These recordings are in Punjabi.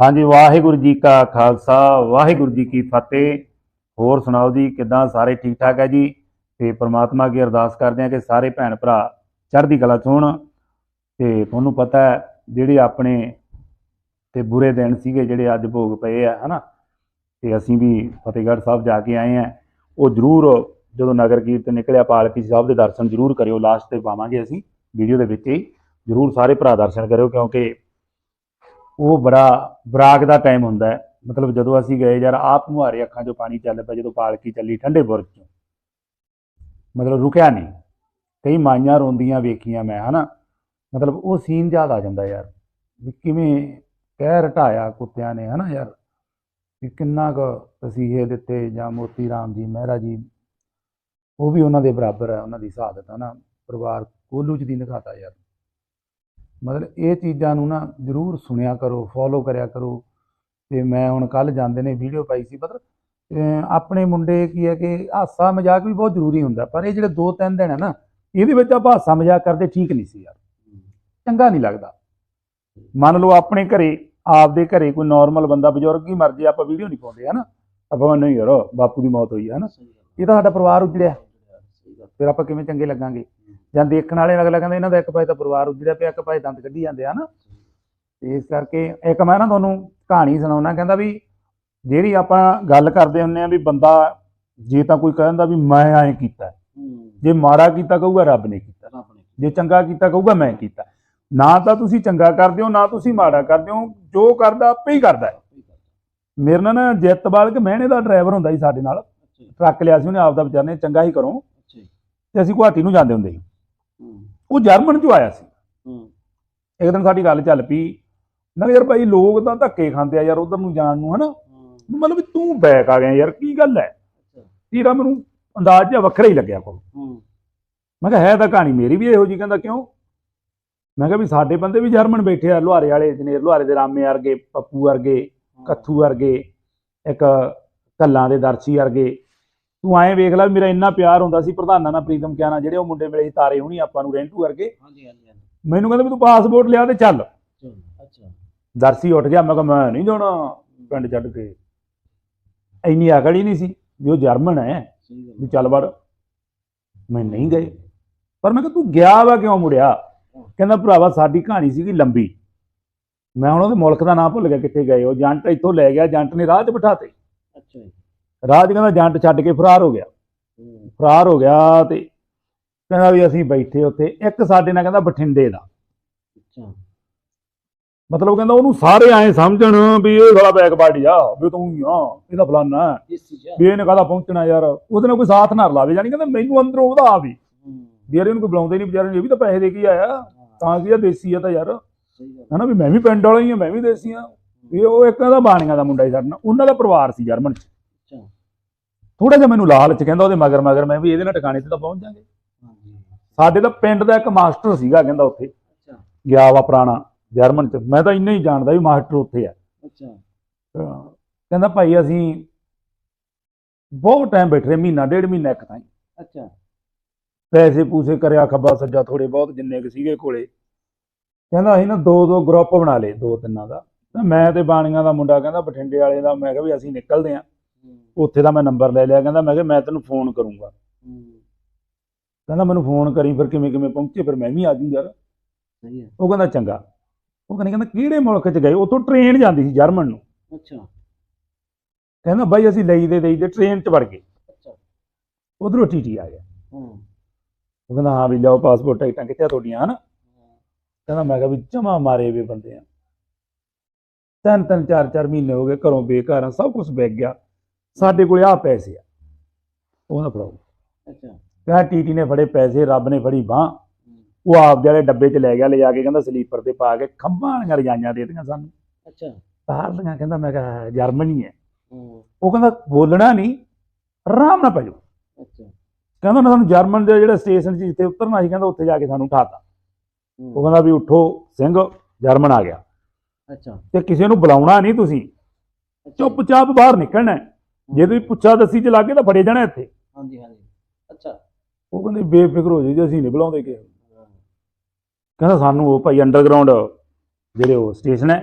ਹਾਂਜੀ, ਵਾਹਿਗੁਰੂ ਜੀ ਕਾ ਖਾਲਸਾ, ਵਾਹਿਗੁਰੂ ਜੀ ਕੀ ਫਤਿਹ। ਹੋਰ ਸੁਣਾਓ ਜੀ, ਕਿਦਾਂ ਸਾਰੇ ਠੀਕ ਠਾਕ ਹੈ ਜੀ? ਤੇ ਪ੍ਰਮਾਤਮਾ ਅੱਗੇ ਅਰਦਾਸ ਕਰਦੇ ਹਾਂ ਕਿ ਸਾਰੇ ਭੈਣ ਭਰਾ ਚੜ੍ਹਦੀ ਕਲਾ ਚ ਹੋਣ। ਤੇ ਤੁਹਾਨੂੰ ਪਤਾ ਹੈ, ਜਿਹੜੇ ਆਪਣੇ ਤੇ ਬੁਰੇ ਦਿਨ ਸੀਗੇ, ਜਿਹੜੇ ਅੱਜ ਭੋਗ ਪਏ ਆ, ਹਨਾ? ਤੇ ਅਸੀਂ ਵੀ ਫਤਿਹਗੜ੍ਹ ਸਾਹਿਬ ਜਾ ਕੇ ਆਏ ਆ ਉਹ ਜ਼ਰੂਰ ਜਦੋਂ ਨਗਰ ਕੀਰਤਨ ਨਿਕਲਿਆ, ਪਾਲਕੀ ਸਾਹਿਬ ਦੇ ਦਰਸ਼ਨ ਜ਼ਰੂਰ ਕਰਿਓ ਲਾਸਟ ਤੇ ਪਾਵਾਂਗੇ ਅਸੀਂ, ਵੀਡੀਓ ਦੇ ਵਿੱਚ ਹੀ। ਜ਼ਰੂਰ ਸਾਰੇ ਭਰਾ ਦਰਸ਼ਨ ਕਰਿਓ, ਕਿਉਂਕਿ ਉਹ ਬੜਾ ਬਰਾਗ ਦਾ ਟਾਈਮ ਹੁੰਦਾ ਹੈ। ਮਤਲਬ ਜਦੋਂ ਅਸੀਂ ਗਏ ਯਾਰ, ਆਪ ਮੁਹਾਰੇ ਅੱਖਾਂ 'ਚੋਂ ਪਾਣੀ ਚੱਲ ਪਿਆ, ਜਦੋਂ ਪਾਲਕੀ ਚੱਲੀ ਠੰਡੇ ਬੁਰਜ 'ਚੋਂ। ਮਤਲਬ ਰੁਕਿਆ ਨਹੀਂ। ਕਈ ਮਾਈਆਂ ਰੋਂਦੀਆਂ ਵੇਖੀਆਂ ਮੈਂ, ਹਨਾ। ਮਤਲਬ ਉਹ ਸੀਨ ਯਾਦ ਆ ਜਾਂਦਾ ਯਾਰ, ਵੀ ਕਿਵੇਂ ਕਹਿ ਰਟਾਇਆ ਕੁੱਤਿਆਂ ਨੇ, ਹਨਾ ਯਾਰ। ਵੀ ਕਿੰਨਾ ਕੁ ਤਸੀਹੇ ਦਿੱਤੇ ਜਾਂ ਮੋਤੀ ਰਾਮ ਜੀ, ਮਹਿਰਾ ਜੀ। ਉਹ ਵੀ ਉਹਨਾਂ ਦੇ ਬਰਾਬਰ ਹੈ, ਉਹਨਾਂ ਦੀ ਸ਼ਹਾਦਤ ਹਨਾ। ਪਰਿਵਾਰ ਕੋਲੂ ਚ ਦੀ ਨਿਖਾਤਾ ਯਾਰ। ਮਤਲਬ ਇਹ ਚੀਜ਼ਾਂ ਨੂੰ ਨਾ ਜ਼ਰੂਰ ਸੁਣਿਆ ਕਰੋ ਫੋਲੋ ਕਰਿਆ ਕਰੋ। ਤੇ ਮੈਂ ਹੁਣ ਕੱਲ ਜਾਂਦੇ ਨੇ ਵੀਡੀਓ ਪਾਈ ਸੀ, ਮਤਲਬ ਆਪਣੇ ਮੁੰਡੇ ਕੀ ਹੈ ਕਿ ਹਾਸਾ ਮਜ਼ਾਕ ਵੀ ਬਹੁਤ ਜ਼ਰੂਰੀ ਹੁੰਦਾ, ਪਰ ਇਹ ਜਿਹੜੇ ਦੋ ਤਿੰਨ ਦਿਨ ਹੈ ਨਾ, ਇਹਦੇ ਵਿੱਚ ਆਪਾਂ ਹਾਸਾ ਮਜ਼ਾਕ ਕਰਦੇ ਠੀਕ ਨਹੀਂ ਸੀ ਯਾਰ। ਚੰਗਾ ਨਹੀਂ ਲੱਗਦਾ। ਮੰਨ ਲਓ ਆਪਣੇ ਘਰੇ, ਆਪਦੇ ਘਰੇ ਕੋਈ ਨਾਰਮਲ ਬੰਦਾ, ਬਜ਼ੁਰਗ ਹੀ ਮਰ ਜੇ, ਆਪਾਂ ਵੀਡੀਓ ਨਹੀਂ ਪਾਉਂਦੇ ਹਨਾ ਆਪਾਂ ਨਹੀਂ ਯਾਰ, ਬਾਪੂ ਦੀ ਮੌਤ ਹੋਈ ਹੈ ਹਨਾ ਇਹ ਤਾਂ ਸਾਡਾ ਪਰਿਵਾਰ ਉਜੜਿਆ। ਫਿਰ ਆਪਾਂ ਕਿਵੇਂ ਚੰਗੇ ਲੱਗਾਂਗੇ? ਜਾਂ ਦੇਖਣ ਵਾਲੇ ਅਗਲਾ ਕਹਿੰਦਾ ਇਹਨਾਂ ਦਾ ਇੱਕ ਪਾਸੇ ਤਾਂ ਪਰਿਵਾਰ ਉਜੜਿਆ ਪਿਆ ਇੱਕ ਪਾਸੇ ਦੰਦ ਕੱਢੀ ਜਾਂਦੇ ਆ ਨਾ ਇਸ ਕਰਕੇ ਇੱਕ ਮੈਂ ਨਾ ਤੁਹਾਨੂੰ ਕਹਾਣੀ ਸੁਣਾਉਣਾ ਕਹਿੰਦਾ ਵੀ ਜਿਹੜੀ ਆਪਾਂ ਗੱਲ ਕਰਦੇ ਹੁੰਨੇ ਆ ਵੀ ਬੰਦਾ ਜੇ ਤਾਂ ਕੋਈ ਕਹਿੰਦਾ ਵੀ ਮੈਂ ਐਂ ਕੀਤਾ ਜੇ ਮਾੜਾ ਕੀਤਾ ਕਹੂਗਾ ਰੱਬ ਨੇ ਕੀਤਾ। ਜੇ ਚੰਗਾ ਕੀਤਾ ਕਹੂਗਾ ਮੈਂ ਕੀਤਾ। ਨਾ ਤਾਂ ਤੁਸੀਂ ਚੰਗਾ ਕਰਦੇ ਹੋ ਨਾ ਤੁਸੀਂ ਮਾੜਾ ਕਰਦੇ ਹੋ ਜੋ ਕਰਦਾ ਆਪੇ ਹੀ ਕਰਦਾ। ਹੈ ਮੇਰੇ ਨਾਲ ਨਾ ਜਿੱਤਵਾਲ ਕੇ ਮਹਿਣੇ ਦਾ ਡਰਾਈਵਰ ਹੁੰਦਾ ਸੀ ਸਾਡੇ ਨਾਲ। ਟਰੱਕ ਲਿਆ ਸੀ ਉਹਨੇ ਆਪਦਾ ਵਿਚਾਰੇ ਨੇ ਚੰਗਾ ਹੀ ਕਰੋ। ਤੇ ਅਸੀਂ ਗੁਹਾਟੀ ਨੂੰ ਜਾਂਦੇ ਹੁੰਦੇ ਸੀ। ਉਹ ਜਰਮਨ ਚੋਂ ਆਇਆ ਸੀ। ਇੱਕ ਦਿਨ ਸਾਡੀ ਗੱਲ ਚੱਲ ਪਈ। ਮੈਂ ਕਿਹਾ ਯਾਰ ਭਾਈ ਲੋਕ ਤਾਂ ਧੱਕੇ ਖਾਂਦੇ ਆ ਯਾਰ ਉਧਰ ਨੂੰ ਜਾਣ ਨੂੰ ਹਨਾ? ਮਤਲਬ ਤੂੰ ਬੈਕ ਆ ਗਿਆ ਯਾਰ ਕੀ ਗੱਲ ਹੈ? ਤੇਰਾ ਮੈਨੂੰ ਅੰਦਾਜ਼ ਜਿਹਾ ਵੱਖਰਾ ਹੀ ਲੱਗਿਆ ਕੋਲ। ਮੈਂ ਕਿਹਾ ਹੈ ਤਾਂ ਕਹਾਣੀ ਮੇਰੀ ਵੀ ਇਹੋ ਜੀ ਕਹਿੰਦਾ ਕਿਉਂ? ਮੈਂ ਕਿਹਾ ਵੀ ਸਾਡੇ ਬੰਦੇ ਵੀ ਜਰਮਨ ਬੈਠੇ ਆ ਲੁਹਾਰੇ ਵਾਲੇ ਜਨੇਰ ਲੁਹਾਰੇ ਦੇ ਰਾਮੇ ਵਰਗੇ ਪੱਪੂ ਵਰਗੇ ਕੱਥੂ ਵਰਗੇ ਇੱਕ ਕੱਲਾਂ ਦੇ ਦਰਸ਼ੀ ਵਰਗੇ। ਤੂੰ ਐਂ ਵੇਖ ਲੈ ਮੇਰਾ ਇੰਨਾ ਪਿਆਰ ਹੁੰਦਾ ਸੀ ਪ੍ਰਧਾਨਾਂ ਨਾਲ ਪ੍ਰੀਤਮ ਕਿਆਨਾ ਜਿਹੜੇ ਉਹ ਮੁੰਡੇ ਮਿਲੇ ਸੀ ਤਾਰੇ ਹੁਣੀ ਆਪਾਂ ਨੂੰ ਰੈਂਟੂ ਵਰਗੇ ਮੈਨੂੰ ਕਹਿੰਦੇ ਵੀ ਤੂੰ ਪਾਸਪੋਰਟ ਲਿਆ ਤੇ ਚੱਲ। ਦਰਸ਼ੀ ਉੱਠ ਗਿਆ ਮੈਂ ਕਿਹਾ ਮੈਂ ਨਹੀਂ ਜਾਣਾ ਪਿੰਡ ਛੱਡ ਕੇ। ਇੰਨੀ ਅਕਲ ਹੀ ਨਹੀਂ ਸੀ ਵੀ ਉਹ ਜਰਮਨ ਹੈ ਵੀ ਚੱਲ ਵੜ। ਮੈਂ ਨਹੀਂ ਗਏ। ਪਰ ਮੈਂ ਕਿਹਾ ਤੂੰ ਗਿਆ ਵਾ ਕਿਉਂ ਮੁੜਿਆ? ਕਹਿੰਦਾ ਭਰਾਵਾ ਸਾਡੀ ਕਹਾਣੀ ਸੀਗੀ ਲੰਬੀ। ਮੈਂ ਹੁਣ ਉਹਦੇ ਮੁਲਕ ਦਾ ਨਾਮ ਭੁੱਲ ਗਿਆ ਕਿੱਥੇ ਗਏ ਉਹ। ਜੰਟ ਇੱਥੋਂ ਲੈ ਗਿਆ ਜੰਟ ਨੇ ਰਾਹ 'ਚ ਬਿਠਾਤੇ। ਰਾਹ 'ਚ ਕਹਿੰਦਾ ਜੰਟ ਛੱਡ ਕੇ ਫਰਾਰ ਹੋ ਗਿਆ। ਫਰਾਰ ਹੋ ਗਿਆ ਤੇ ਕਹਿੰਦਾ ਵੀ ਅਸੀਂ ਬੈਠੇ ਉੱਥੇ ਇੱਕ ਸਾਡੇ ਨਾਲ ਕਹਿੰਦਾ ਬਠਿੰਡੇ ਦਾ। ਮਤਲਬ ਕਹਿੰਦਾ ਉਹਨੂੰ ਸਾਰੇ ਐਂ ਸਮਝਣ ਵੀ ਇਹ ਸਾਲਾ ਬੈਕ ਪਾਰਟੀ ਆ ਵੀ ਤੂੰ ਹੀ ਆ ਇਹਦਾ ਫਲਾਨਾ ਹੈ, ਵੀ ਇਹਨੇ ਕਾਹਦਾ ਪਹੁੰਚਣਾ ਯਾਰ ਉਹਦੇ ਨਾਲ ਕੋਈ ਸਾਥ ਨਾ ਰਲਾਵੇ ਜਾਨੀ ਕਹਿੰਦਾ ਮੈਨੂੰ ਅੰਦਰੋਂ ਉਹਦਾ ਆ ਵੀ। ਵੀ ਯਾਰ ਇਹਨੂੰ ਕੋਈ ਬੁਲਾਉਂਦੇ ਨਹੀਂ ਵਿਚਾਰੇ ਨੂੰ ਇਹ ਵੀ ਤਾਂ ਪੈਸੇ ਦੇ ਕੇ ਹੀ ਆਇਆ। ਤਾਂ ਕੀ ਆ ਦੇਸੀ ਆ ਤਾਂ ਯਾਰ। ਹਨਾ ਵੀ ਮੈਂ ਵੀ ਪਿੰਡ ਵਾਲਾ ਹੀ ਆ ਮੈਂ ਵੀ ਦੇਸੀ ਆ। ਵੀ ਉਹ ਇੱਕ ਇਹਦਾ ਬਾਣੀਆਂ ਦਾ ਮੁੰਡਾ ਸੀ ਸਾਡੇ ਉਹਨਾਂ ਦਾ ਪਰਿਵਾਰ ਸੀ ਜਰਮਨ ਚ। ਥੋੜਾ ਜਿਹਾ ਮੈਨੂੰ ਲਾਲਚ ਕਹਿੰਦਾ ਉਹਦੇ ਮਗਰ ਮਗਰ ਮੈਂ ਵੀ ਇਹਦੇ ਨਾਲ ਟਿਕਾਣੇ ਤੇ ਤਾਂ ਪਹੁੰਚ ਜਾਾਂਗੇ। ਸਾਡੇ ਤਾਂ ਪਿੰਡ ਦਾ ਇੱਕ ਮਾਸਟਰ ਸੀਗਾ ਕਹਿੰਦਾ ਉੱਥੇ। ਗਿਆ ਵਾ ਪੁਰਾਣਾ ਜਰਮਨ ਚ। ਮੈਂ ਤਾਂ ਇੰਨਾ ਹੀ ਜਾਣਦਾ ਵੀ ਮਾਸਟਰ ਉੱਥੇ ਆ। ਅਹ ਕਹਿੰਦਾ ਭਾਈ ਅਸੀਂ ਬਹੁਤ ਟਾਈਮ ਬੈਠੇ ਰਹੇ ਮਹੀਨਾ ਡੇਢ ਮਹੀਨਾ ਇੱਕ ਥਾਂ ਹੀ। ਪੈਸੇ ਪੂਸੇ ਕਰਿਆ ਖੱਬਾ ਸੱਜਾ ਥੋੜੇ ਬਹੁਤ ਜਿੰਨੇ ਕੁ ਸੀਗੇ ਕੋਲੇ। ਕਹਿੰਦਾ ਅਸੀਂ ਨਾ ਦੋ ਦੋ ਗਰੁੱਪ ਬਣਾ ਲਏ ਦੋ ਤਿੰਨਾਂ ਦਾ। ਤੇ ਮੈਂ ਤੇ ਬਾਣੀਆਂ ਦਾ ਮੁੰਡਾ ਕਹਿੰਦਾ ਬਠਿੰਡੇ ਵਾਲੇ ਦਾ ਮੈਂ ਕਿਹਾ ਵੀ ਅਸੀਂ ਨਿਕਲਦੇ ਆਂ। ਉੱਥੇ ਦਾ ਮੈਂ ਨੰਬਰ ਲੈ ਲਿਆ ਕਹਿੰਦਾ ਮੈਂ ਕਿਹਾ ਮੈਂ ਤੈਨੂੰ ਫੋਨ ਕਰੂੰਗਾ। ਕਹਿੰਦਾ ਮੈਨੂੰ ਫੋਨ ਕਰੀ ਫਿਰ ਕਿਵੇਂ ਕਿਵੇਂ ਪਹੁੰਚੇ ਫਿਰ ਮੈਂ ਵੀ ਆ ਜੂ ਯਾਰ। ਉਹ ਕਹਿੰਦਾ ਚੰਗਾ। ਉਹ ਕਹਿੰਦਾ ਕਹਿੰਦਾ ਕਿਹੜੇ ਮੁਲਕ 'ਚ ਗਏ? ਉੱਥੋਂ ਟ੍ਰੇਨ ਜਾਂਦੀ ਸੀ ਜਰਮਨ ਨੂੰ। ਕਹਿੰਦਾ ਬਾਈ ਅਸੀਂ ਲਈ ਦੇ ਦੇਈ ਦੇ ਟ੍ਰੇਨ 'ਚ ਵੜ ਗਏ। ਉਧਰੋਂ ਟੀਟੀ ਆ ਗਿਆ। ਉਹ ਕਹਿੰਦਾ ਹਾਂ ਵੀ ਲਿਆਓ ਪਾਸਪੋਰਟ ਟਿਕਟਾਂ ਕਿੱਥੇ ਤੁਹਾਡੀਆਂ ਹਨ? ਕਹਿੰਦਾ ਮੈਂ ਕਿਹਾ ਵੀ ਜਮਾ ਮਾਰੇ ਵੇ ਬੰਦੇ ਆ। ਤਿੰਨ ਤਿੰਨ ਚਾਰ ਚਾਰ ਮਹੀਨੇ ਹੋ ਗਏ ਘਰੋਂ ਬੇਘਰ ਆ ਸਭ ਕੁਝ ਵਿਕ ਗਿਆ। ਸਾਡੇ ਕੋਲੇ ਆ ਪੈਸੇ ਆ। ਉਹਨਾਂ ਫੜਾਓ। ਕਹਿੰਦਾ ਟੀਟੀ ਨੇ ਫੜੇ ਪੈਸੇ ਰੱਬ ਨੇ ਫੜੀ ਬਾਹ। ਉਹ ਆਪਦੇ ਵਾਲੇ ਡੱਬੇ 'ਚ ਲੈ ਗਿਆ ਲੈ ਜਾ ਕੇ ਕਹਿੰਦਾ ਸਲੀਪਰ ਤੇ ਪਾ ਕੇ ਖੰਭਾਂ ਵਾਲੀਆਂ ਰਜਾਈਆਂ ਦੇ ਦਿੱਤੀਆਂ ਸਾਨੂੰ। ਬਾਹਰ ਦੀਆਂ ਕਹਿੰਦਾ ਮੈਂ ਕਿਹਾ ਜਰਮਨੀ ਹੈ। ਉਹ ਕਹਿੰਦਾ ਬੋਲਣਾ ਨਹੀਂ ਆਰਾਮ ਨਾਲ ਪੈ ਜਾਓ ਕਹਿੰਦਾ ਉਹਨਾਂ ਸਾਨੂੰ ਜਰਮਨ ਦੇ ਜਿਹੜੇ ਸਟੇਸ਼ਨ 'ਚ ਜਿੱਥੇ ਉਤਰਨਾ ਸੀ ਕਹਿੰਦਾ ਉੱਥੇ ਜਾ ਕੇ ਸਾਨੂੰ ਉਠਾਤਾ। ਉਹ ਕਹਿੰਦਾ ਵੀ ਉੱਠੋ ਸਿੰਘ ਜਰਮਨ ਆ ਗਿਆ। ਤੇ ਕਿਸੇ ਨੂੰ ਬੁਲਾਉਣਾ ਨਹੀਂ ਤੁਸੀਂ। ਚੁੱਪਚਾਪ ਬਾਹਰ ਨਿਕਲਣਾ। ਜੇ ਤੁਸੀਂ ਪੁੱਛਾ ਦੱਸੀ ਚ ਲੱਗੇ ਤਾਂ ਫੜੇ ਜਾਣਾ ਇੱਥੇ। ਹਾਂਜੀ ਹਾਂਜੀ। ਅੱਛਾ। ਉਹ ਕਹਿੰਦੇ ਬੇਫਿਕਰ ਹੋ ਜਾਓ ਜੀ ਅਸੀਂ ਨਹੀਂ ਬੁਲਾਉਂਦੇ ਕਿ ਕਹਿੰਦਾ ਸਾਨੂੰ ਉਹ ਭਾਈ ਅੰਡਰਗਰਾਉਂਡ ਜਿਹੜੇ ਉਹ ਸਟੇਸ਼ਨ ਹੈ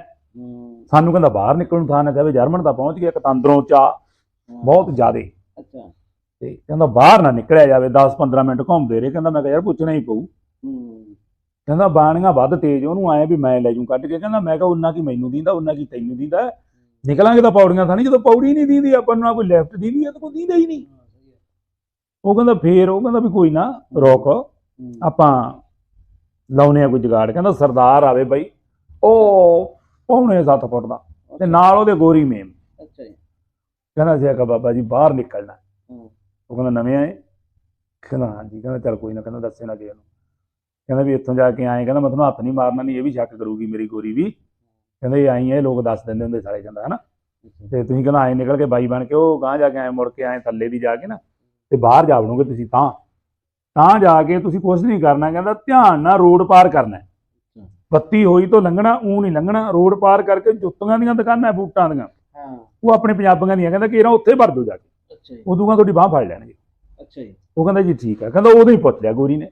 ਸਾਨੂੰ ਕਹਿੰਦਾ ਬਾਹਰ ਨਿਕਲਣ ਨੂੰ ਥਾਂ ਨਾ ਦੇਵੇ ਜਰਮਨ ਤਾਂ ਪਹੁੰਚ ਗਿਆ ਕਤੰਦਰੋਂ ਚਾ ਬਹੁਤ ਜ਼ਿਆਦੇ। ਅੱਛਾ। ਤੇ ਕਹਿੰਦਾ ਬਾਹਰ ਨਾ ਨਿਕਲਿਆ ਜਾਵੇ 10-15 ਮਿੰਟ ਘੁੰਮਦੇ ਰਹੇ ਕਹਿੰਦਾ ਮੈਂ ਕਿਹਾ ਯਾਰ ਪੁੱਛਣਾ ਹੀ ਪਊ। ਕਹਿੰਦਾ ਬਾਣੀਆਂ ਵੱਧ ਤੇਜ਼ ਉਹਨੂੰ ਆਏ ਵੀ ਮੈਂ ਲੈ ਜੂ ਕੱਢ ਕੇ। ਕਹਿੰਦਾ ਮੈਂ ਕਿਹਾ ਉਹਨਾਂ ਕੀ ਮੈਨੂੰ ਦੀਂਦਾ ਉਹਨਾਂ ਕੀ ਤੈਨੂੰ ਦੀਂਦਾ। ਨਿਕਲਾਂਗੇ ਤਾਂ ਪੌੜੀਆਂ ਥਾਣੀ ਜਦੋਂ ਪੌੜੀ ਨਹੀਂ ਦੀਂਦੀ ਆਪਾਂ ਨੂੰ ਨਾ ਕੋਈ ਲੈਫਟ ਦੀਂਦੀ ਹੈ ਤਾਂ ਕੋਈ ਦੀਂਦਾ ਹੀ ਨਹੀਂ। ਉਹ ਕਹਿੰਦਾ ਫੇਰ ਉਹ ਕਹਿੰਦਾ ਵੀ ਕੋਈ ਨਾ ਰੋਕ। ਆਪਾਂ ਲਾਉਨੇ ਆ ਕੋਈ ਜੁਗਾੜ। ਕਹਿੰਦਾ ਸਰਦਾਰ ਆਵੇ ਬਾਈ ਉਹ ਪੌਣੇ 7 ਫੁੱਟ ਦਾ ਤੇ ਨਾਲ ਉਹਦੇ ਗੋਰੀ ਮੇਮ। ਅੱਛਾ ਜੀ। ਕਹਿੰਦਾ ਸੀ ਆਖਾ ਬਾਬਾ ਜੀ ਬਾਹਰ ਨਿਕਲਣਾ। ਉਹ ਕਹਿੰਦਾ ਨਵੇਂ ਆਏ। ਕਹਿੰਦਾ ਹਾਂਜੀ ਕਹਿੰਦਾ ਚੱਲ ਕੋਈ ਨਾ ਕਹਿੰਦਾ ਦੱਸੇ ਨਾ ਕਿਸੇ ਨੂੰ। ਕਹਿੰਦਾ ਵੀ ਇੱਥੋਂ ਜਾ ਕੇ ਆਏ ਕਹਿੰਦਾ ਮੈਂ ਤੁਹਾਨੂੰ ਹੱਥ ਨਹੀਂ ਮਾਰਨਾ ਨਹੀਂ ਇਹ ਵੀ ਸ਼ੱਕ ਕਰੂਗੀ ਮੇਰੀ ਗੋਰੀ ਵੀ। ਕਹਿੰਦਾ ਇਹ ਆਈ ਹੈ ਲੋਕ ਦੱਸ ਦਿੰਦੇ ਹੁੰਦੇ ਸਾਰੇ ਕਹਿੰਦਾ ਹਨਾ? ਤੇ ਤੁਸੀਂ ਕਹਿੰਦਾ ਆਏ ਨਿਕਲ ਕੇ ਬਾਈ ਬਣ ਕੇ ਉਹ ਗਾਂ ਜਾ ਕੇ ਆਏ ਮੁੜ ਕੇ ਆਏ ਥੱਲੇ ਦੀ ਜਾ ਕੇ ਨਾ ਤੇ ਬਾਹਰ ਜਾ ਵੜੋਗੇ ਤੁਸੀਂ ਤਾਂ। ਤਾਂ ਜਾ ਕੇ ਤੁਸੀਂ ਕੁਝ ਨਹੀਂ ਕਰਨਾ ਕਹਿੰਦਾ ਧਿਆਨ ਨਾਲ ਰੋਡ ਪਾਰ ਕਰਨਾ। ਬੱਤੀ ਹੋਈ ਤੋਂ ਲੰਘਣਾ ਉਹ ਨਹੀਂ ਲੰਘਣਾ ਰੋਡ ਪਾਰ ਕਰਕੇ ਜੁੱਤੀਆਂ ਦੀਆਂ ਦੁਕਾਨਾਂ ਬੂਟਾਂ ਦੀਆਂ। ਉਹ ਆਪਣੇ ਪੰਜਾਬੀਆਂ ਦੀਆਂ ਕਹਿੰਦਾ ਕਿ ਇਹਨਾਂ ਉੱਥੇ ਭਰ ਦੋ ਜਾ ਕੇ। ਅੱਛਾ ਜੀ। ਉਦੋਂ ਤੁਹਾਡੀ ਬਾਹ ਫੜ ਲੈਣਗੇ। ਅੱਛਾ ਜੀ। ਉਹ ਕਹਿੰਦਾ ਜੀ ਠੀਕ ਆ ਕਹਿੰਦਾ ਉਦੋਂ ਹੀ ਪੁੱਛ ਲਿਆ ਗੋਰੀ ਨੇ।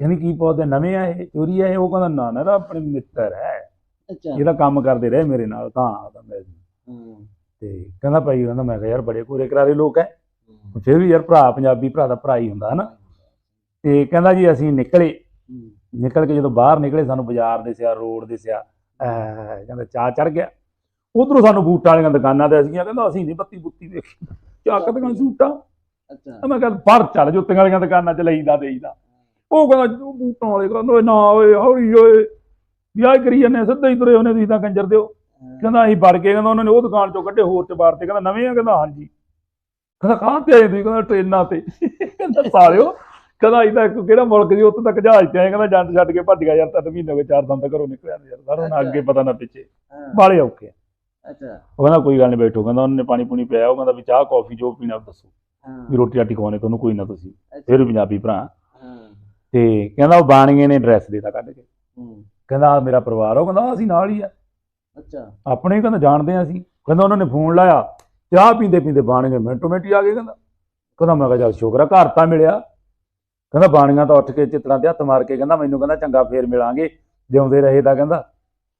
ਕਹਿੰਦੀ ਕੀ ਪੌਦੇ ਨਵੇਂ ਆ ਇਹ ਚੋਰੀ ਆ ਇਹ? ਉਹ ਕਹਿੰਦਾ ਨਾ ਨਾ ਆਪਣੇ ਮਿੱਤਰ ਹੈ। ਅੱਛਾ। ਇਹਦਾ ਕੰਮ ਕਰਦੇ ਰਹੇ ਮੇਰੇ ਨਾਲ ਤਾਂ ਆਦਾ ਮੈਂ। ਹੂੰ, ਤੇ ਕਹਿੰਦਾ ਭਾਈ ਕਹਿੰਦਾ ਮੈਂ ਕਿਹਾ ਯਾਰ ਬੜੇ ਕੋਰੇ ਕਰਾਰੇ ਲੋਕ ਐ। ਫਿਰ ਵੀ ਯਾਰ ਭਰਾ ਪੰਜਾਬੀ ਭਰਾ ਦਾ ਭਰਾ ਹੀ ਹੁੰਦਾ ਹਨਾ। ਤੇ ਕਹਿੰਦਾ ਜੀ ਅਸੀਂ ਨਿਕਲੇ। ਨਿਕਲ ਕੇ ਜਦੋਂ ਬਾਹਰ ਨਿਕਲੇ ਸਾਨੂੰ ਬਾਜ਼ਾਰ ਦਿਸਿਆ ਰੋਡ ਦਿਸਿਆ ਐ ਕਹਿੰਦਾ ਚਾਹ ਚੜ ਗਿਆ। ਉਧਰੋਂ ਸਾਨੂੰ ਬੂਟਾਂ ਵਾਲੀਆਂ ਦੁਕਾਨਾਂ ਤੇ ਅਸੀਂ ਕਹਿੰਦਾ ਅਸੀਂ ਨਹੀਂ ਬੱਤੀ ਬੁੱਤੀ ਵੇਖੀ। ਚੱਕ ਦੁਕਾਨ ਸੂਟਾਂ। ਅੱਛਾ। ਮੈਂ ਕਹਿੰਦਾ ਪਰ ਚੱਲ ਜੁੱਤੀਆਂ ਵਾਲੀਆਂ ਦੁਕਾਨਾਂ 'ਚ ਲਈਦਾ ਦੇਈਦਾ। ਉਹ ਕਹਿੰਦਾ ਬੂਟਾਂ ਵਾਲੇ ਕਹਿੰਦਾ ਨਾ ਓਏ ਹੌਲੀ ਓਏ। ਵਿਆਹ ਕਰੀ ਜਾਂਦੇ ਆ, ਸਿੱਧਾ ਹੀ ਤੁਰੇ ਉਹਨੇ ਤੁਸੀਂ ਤਾਂ ਕੰਜਰ ਦਿਓ। ਕਹਿੰਦਾ ਅਸੀਂ ਵੜ ਕੇ ਕਹਿੰਦਾ ਉਹਨਾਂ ਨੇ ਉਹ ਦੁਕਾਨ ਚੋਂ ਕੱਢੇ ਹੋਰ ਚ ਬਾੜ ਤੇ ਕਹਿੰਦਾ ਨਵੇਂ ਆ ਕਹਿੰਦਾ ਹਾਂਜੀ। ਕਹਿੰਦਾ ਕਾਹ ਤੇ ਆਏ ਤੁਸੀਂ? ਕਹਿੰਦਾ ਟ੍ਰੇਨਾਂ ਤੇ। ਕਹਿੰਦਾ ਸਾਲਿਓ ਕਹਿੰਦਾ ਇੱਕ ਕਿਹੜਾ ਮੁਲਕ ਜੀ ਉੱਥੇ ਤੱਕ ਜਹਾਜ਼ ਤੇ ਆਏ ਕਹਿੰਦਾ ਜੰਟ ਛੱਡ ਕੇ ਭੱਜ ਗਿਆ ਯਾਰ ਤਾਂ ਮਹੀਨੇ ਹੋ ਗਏ ਚਾਰ ਦਿਨ ਤੱਕ ਘਰੋਂ ਨਿਕਲਿਆ ਨੀ ਯਾਰ ਸਾਡਾ ਨਾ ਅੱਗੇ ਪਤਾ ਨਾ ਪਿੱਛੇ। ਹਾਂ, ਬਾਲੇ ਔਖੇ ਆ। ਅੱਛਾ। ਉਹ ਕਹਿੰਦਾ ਕੋਈ ਗੱਲ ਨਹੀਂ ਬੈਠੋ ਕਹਿੰਦਾ ਉਹਨੇ ਪਾਣੀ ਪੂਣੀ ਪਿਆ ਉਹ ਕਹਿੰਦਾ ਵੀ ਚਾਹ ਕਾਫੀ ਜੋ ਪੀਣਾ ਉਹ ਦੱਸੋ। ਹਾਂ। ਵੀ ਰੋਟੀ ਰਾਟੀ ਖਵਾਉਣੇ ਤੁਹਾਨੂੰ ਕੋਈ ਨਾ ਤੁਸੀਂ ਅੱਛਾ, ਫਿਰ ਵੀ ਪੰਜਾਬੀ ਭਰਾ। ਹਾਂ। ਤੇ ਕਹਿੰਦਾ ਉਹ ਬਾਣੀਏ ਨੇ ਐਡਰੈਸ ਦੇਤਾ ਕੱਢ ਕੇ। ਹੂੰ, ਕਹਿੰਦਾ ਆਹ ਮੇਰਾ ਪਰਿਵਾਰ ਆ। ਉਹ ਕਹਿੰਦਾ ਅਸੀਂ ਨਾਲ ਹੀ ਆ। ਅੱਛਾ। ਆਪਣੇ ਕਹਿੰਦਾ ਜਾਣਦੇ ਆ ਅਸੀਂ। ਕਹਿੰਦਾ ਉਹਨਾਂ ਨੇ ਫੋਨ ਲਾਇਆ ਚਾਹ ਪੀਂਦੇ ਪੀਂਦੇ ਬਾਣੀਏ ਮਿੰਟੋ ਮਿੰਟ ਹੀ ਆ ਗਏ ਕਹਿੰਦਾ। ਕਹਿੰਦਾ ਮੈਂ ਕਿਹਾ ਚੱਲ ਸ਼ੁਕਰ ਆ ਘਰ ਤਾਂ ਮਿਲਿਆ। ਕਹਿੰਦਾ ਬਾਣੀਆਂ ਤਾਂ ਉੱਠ ਕੇ ਚਿੱਤਰਾਂ ਤੇ ਹੱਥ ਮਾਰ ਕੇ ਕਹਿੰਦਾ ਮੈਨੂੰ ਕਹਿੰਦਾ ਚੰਗਾ ਫੇਰ ਮਿਲਾਂਗੇ। ਜਿਉਂਦੇ ਰਹੇ ਤਾਂ ਕਹਿੰਦਾ